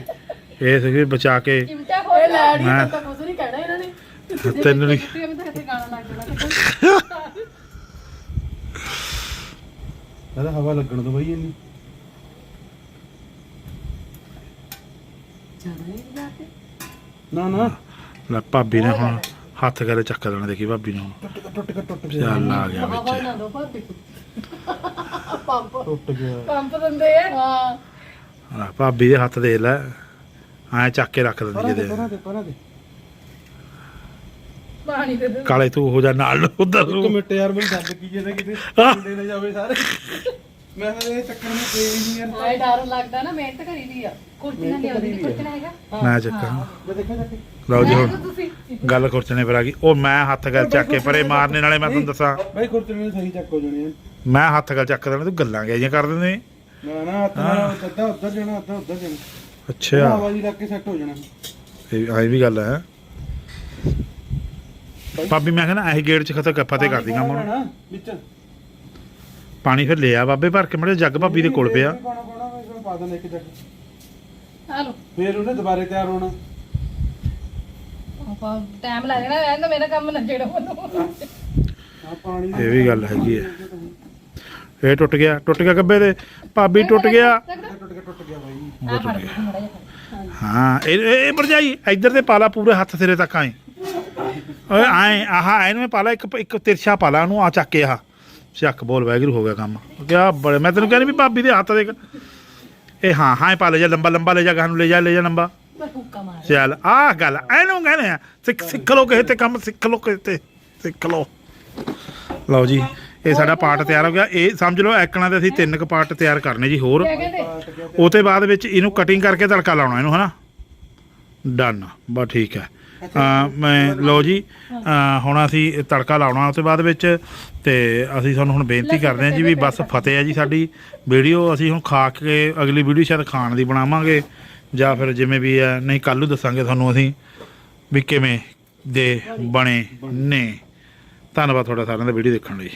ਇਹ ਸਵੇਰ ਬਚਾ ਕੇ। ਮੈਂ- ਤਾਂ ਕੁਝ ਨਹੀਂ ਕਹਿਣਾ ਇਹਨਾਂ ਨੇ। ਤੈਨੂੰ ਨਹੀਂ। ਇਹਦਾ ਹਵਾ ਲੱਗਣ ਤੋਂ ਬਾਈ ਇੰਨੀ। ਨਾ ਨਾ। ਲੈ ਭਾਬੀ ਨੇ ਹੁਣ ਹੱਥ ਕਰੇ ਚੱਕ ਦੇਣਾ ਦੇਖੀ ਭਾਬੀ ਨੇ ਹੁਣ। ਟੁੱਟ ਗਿਆ ਟੁੱਟ ਗਿਆ ਟੁੱਟ ਗਿਆ। ਚੱਲ ਆ ਗਿਆ ਹਵਾ ਵਿੱਚ ਨਾ ਦੋ ਭਾਬੀ। ਪੰਪ। ਟੁੱਟ ਗਿਆ। ਪੰਪ ਦਿੰਦੇ ਆ। ਹਾਂ। ਲੈ, ਭਾਬੀ ਦੇ ਹੱਥ ਦੇ ਲੈ। ਐ ਚੱਕ ਕੇ ਰੱਖ ਦਿੰਦੀ ਪਰਾਂ ਦੇ ਇਹਦੇ। ਪਰਾਂ ਦੇ ਪਰਾਂ ਦੇ। ਪਾਣੀ ਦੇ ਦੇ ਕਾਲੇ ਤੂੰ ਹੋ ਜਾ ਨਾਲ ਉਧਰ ਇੱਕ ਮਿੰਟ ਯਾਰ ਮੈਨੂੰ ਦੱਸ ਕੀ ਜਿਹਦਾ ਕਿਤੇ ਮੁੰਡੇ ਨਾ ਜਾਵੇ ਸਾਰੇ। ਮੈਂ ਤਾਂ ਇਹ ਚੱਕਰ ਨੂੰ ਕੋਈ ਨਹੀਂ ਯਾਰ। ਆਏ ਡਰ ਲੱਗਦਾ ਨਾ ਮਿਹਨਤ ਕਰੀ ਦੀ ਆ। ਹੈਗਾ? ਮੈਂ ਚੱਕਾਂ। ਮੈਂ ਦੇਖਿਆ ਜਾ ਕੇ ਲਓ ਜੀ ਹੁਣ ਤੁਸੀਂ। ਗੱਲ ਖੁਰਚਣੇ ਪਰ ਆ ਗਈ। ਉਹ ਮੈਂ ਹੱਥ ਗੱਲ ਚੱਕ ਕੇ ਪਰੇ ਮਾਰਨੇ ਨਾਲੇ ਮੈਂ ਤੁਹਾਨੂੰ ਦੱਸਾਂ। ਬਾਈ ਕੁਰਤਨੇ ਸਹੀ ਚੱਕ ਹੋ ਜਾਣੇ ਆ ਮੈਂ ਹੱਥ ਗੱਲ ਚੱਕ ਦੇਣਾ ਤੂੰ ਗੱਲਾਂ ਗਈਆਂ ਕਰ ਦਿੰਦੇ ਨਾ? ਨਾ ਹੱਥ ਨਾਲ ਅੱਧਾ ਉੱਧਰ ਜਾਣਾ ਅੱਧਾ ਉੱਧਰ ਜਾਣਾ। ਅੱਛਾ। ਹਵਾ ਜੀ ਲੱਗ ਕੇ ਸੈੱਟ ਹੋ ਜਾਣਾ। ਇਹ ਆਈ ਵੀ ਗੱਲ ਹੈ। ਭਾਬੀ ਮੈਂ ਕਹਿੰਦਾ ਇਹ ਗੇਟ 'ਚ ਖਤਰ ਫਤਿਹ ਕਰ ਦਿੰਗਾ ਮੈਂ ਪਾਉਣਾ ਵਿੱਚ। ਪਾਣੀ ਫਿਰ ਲਿਆ ਬਾਬੇ ਭਰ ਕੇ ਮੜੇ ਜੱਗ ਭਾਬੀ ਦੇ ਕੋਲ ਪਿਆ। ਪਾਉਣਾ ਪਾਉਣਾ ਮੈਂ ਇਸ ਪਾ ਦੇਣਾ ਇੱਕ ਜੱਗ। ਆ ਲੋ ਫੇਰ ਉਹਨੇ ਦੁਬਾਰੇ ਤਿਆਰ ਹੋਣਾ। ਆਪਾਂ ਟਾਈਮ ਲੱਗ ਜਾਣਾ ਐਂ ਤਾਂ ਮੇਰਾ ਕੰਮ ਨਾ ਜਿਹੜਾ ਮੈਨੂੰ ਆ ਪਾਣੀ ਇਹ ਵੀ ਗੱਲ ਹੈਗੀ ਹੈ ਇਹ ਟੁੱਟ ਗਿਆ ਟੁੱਟ ਗਿਆ ਗੱਬੇ ਦੇ। ਭਾਬੀ ਟੁੱਟ ਗਿਆ। ਟੁੱਟ ਗਿਆ ਟੁੱਟ ਬਾਈ। ਹਾਂ ਇਹ ਇਹ ਭਰਜਾਈ ਇੱਧਰ ਤੇ ਪਾਲਾ ਪੂਰੇ ਹੱਥ ਸਿਰੇ ਤੱਕ ਆਏ। ਓਏ ਆਏ ਆਹ ਇਹਨੂੰ ਪਾਲਾ ਇੱਕ ਇੱਕ ਤਿਰਛਾ ਪਾਲਾ ਉਹਨੂੰ ਆ ਚੱਕ ਕੇ ਆਹ। ਚੱਕ ਬੋਲ ਵੈਗਰੂ ਹੋ ਗਿਆ ਕੰਮ। ਕਿਆ ਬੜੇ ਮੈਂ ਤੈਨੂੰ ਕਹਿੰਦੀ ਵੀ ਭਾਬੀ ਦੇ ਹੱਥ ਦੇਖ। ਇਹ ਹਾਂ ਹਾਂ ਇਹ ਪਾ ਲੈ ਜਾ ਲੰਬਾ ਲੰਬਾ ਲੈ ਜਾ ਗਾਂ ਨੂੰ ਲੈ ਜਾ ਲੈ ਜਾ ਲੰਬਾ। ਮੈਂ ਹੁੱਕਾ ਮਾਰ। ਚੱਲ ਆਹ ਗੱਲ ਇਹਨੂੰ ਕਹਿੰਦੇ ਆ ਸਿੱਖ ਸਿੱਖ ਲਓ ਕਿਸੇ ਤੇ ਕੰਮ ਸਿੱਖ ਲਓ ਕਿਸੇ ਤੇ ਸਿੱਖ ਲਓ। ਲਓ ਜੀ ਇਹ ਸਾਡਾ ਪਾਰਟ ਤਿਆਰ ਹੋ ਗਿਆ। ਇਹ ਸਮਝ ਲਓ ਐਕਣਾ ਦੇ ਅਸੀਂ ਤਿੰਨ ਕੁ ਪਾਰਟ ਤਿਆਰ ਕਰਨੇ ਜੀ ਹੋਰ। ਉਹ ਤੇ ਬਾਅਦ ਵਿੱਚ ਇਹਨੂੰ ਕਟਿੰਗ ਕਰਕੇ ਤੜਕਾ ਲਾਉਣਾ ਇਹਨੂੰ ਹਨਾ? ਡਨ ਬਸ ਠੀਕ ਹੈ। ਮੈਂ ਲਓ ਜੀ ਹੁਣ ਅਸੀਂ ਤੜਕਾ ਲਾਉਣਾ ਉਸ ਤੋਂ ਬਾਅਦ ਵਿੱਚ ਤੇ ਅਸੀਂ ਤੁਹਾਨੂੰ ਹੁਣ ਬੇਨਤੀ ਕਰਦੇ ਹਾਂ ਜੀ ਵੀ ਬਸ ਫਤਿਹ ਹੈ ਜੀ ਸਾਡੀ ਵੀਡੀਓ ਅਸੀਂ ਹੁਣ ਖਾ ਕੇ ਅਗਲੀ ਵੀਡੀਓ ਸ਼ਾਇਦ ਖਾਣ ਦੀ ਬਣਾਵਾਂਗੇ ਜਾਂ ਫਿਰ ਜਿਵੇਂ ਵੀ ਹੈ ਨਹੀਂ ਕੱਲ੍ਹ ਨੂੰ ਦੱਸਾਂਗੇ ਤੁਹਾਨੂੰ ਅਸੀਂ ਵੀ ਕਿਵੇਂ ਦੇ ਬਣੇ ਨੇ। ਧੰਨਵਾਦ ਤੁਹਾਡਾ ਸਾਰਿਆਂ ਦਾ ਵੀਡੀਓ ਦੇਖਣ ਲਈ।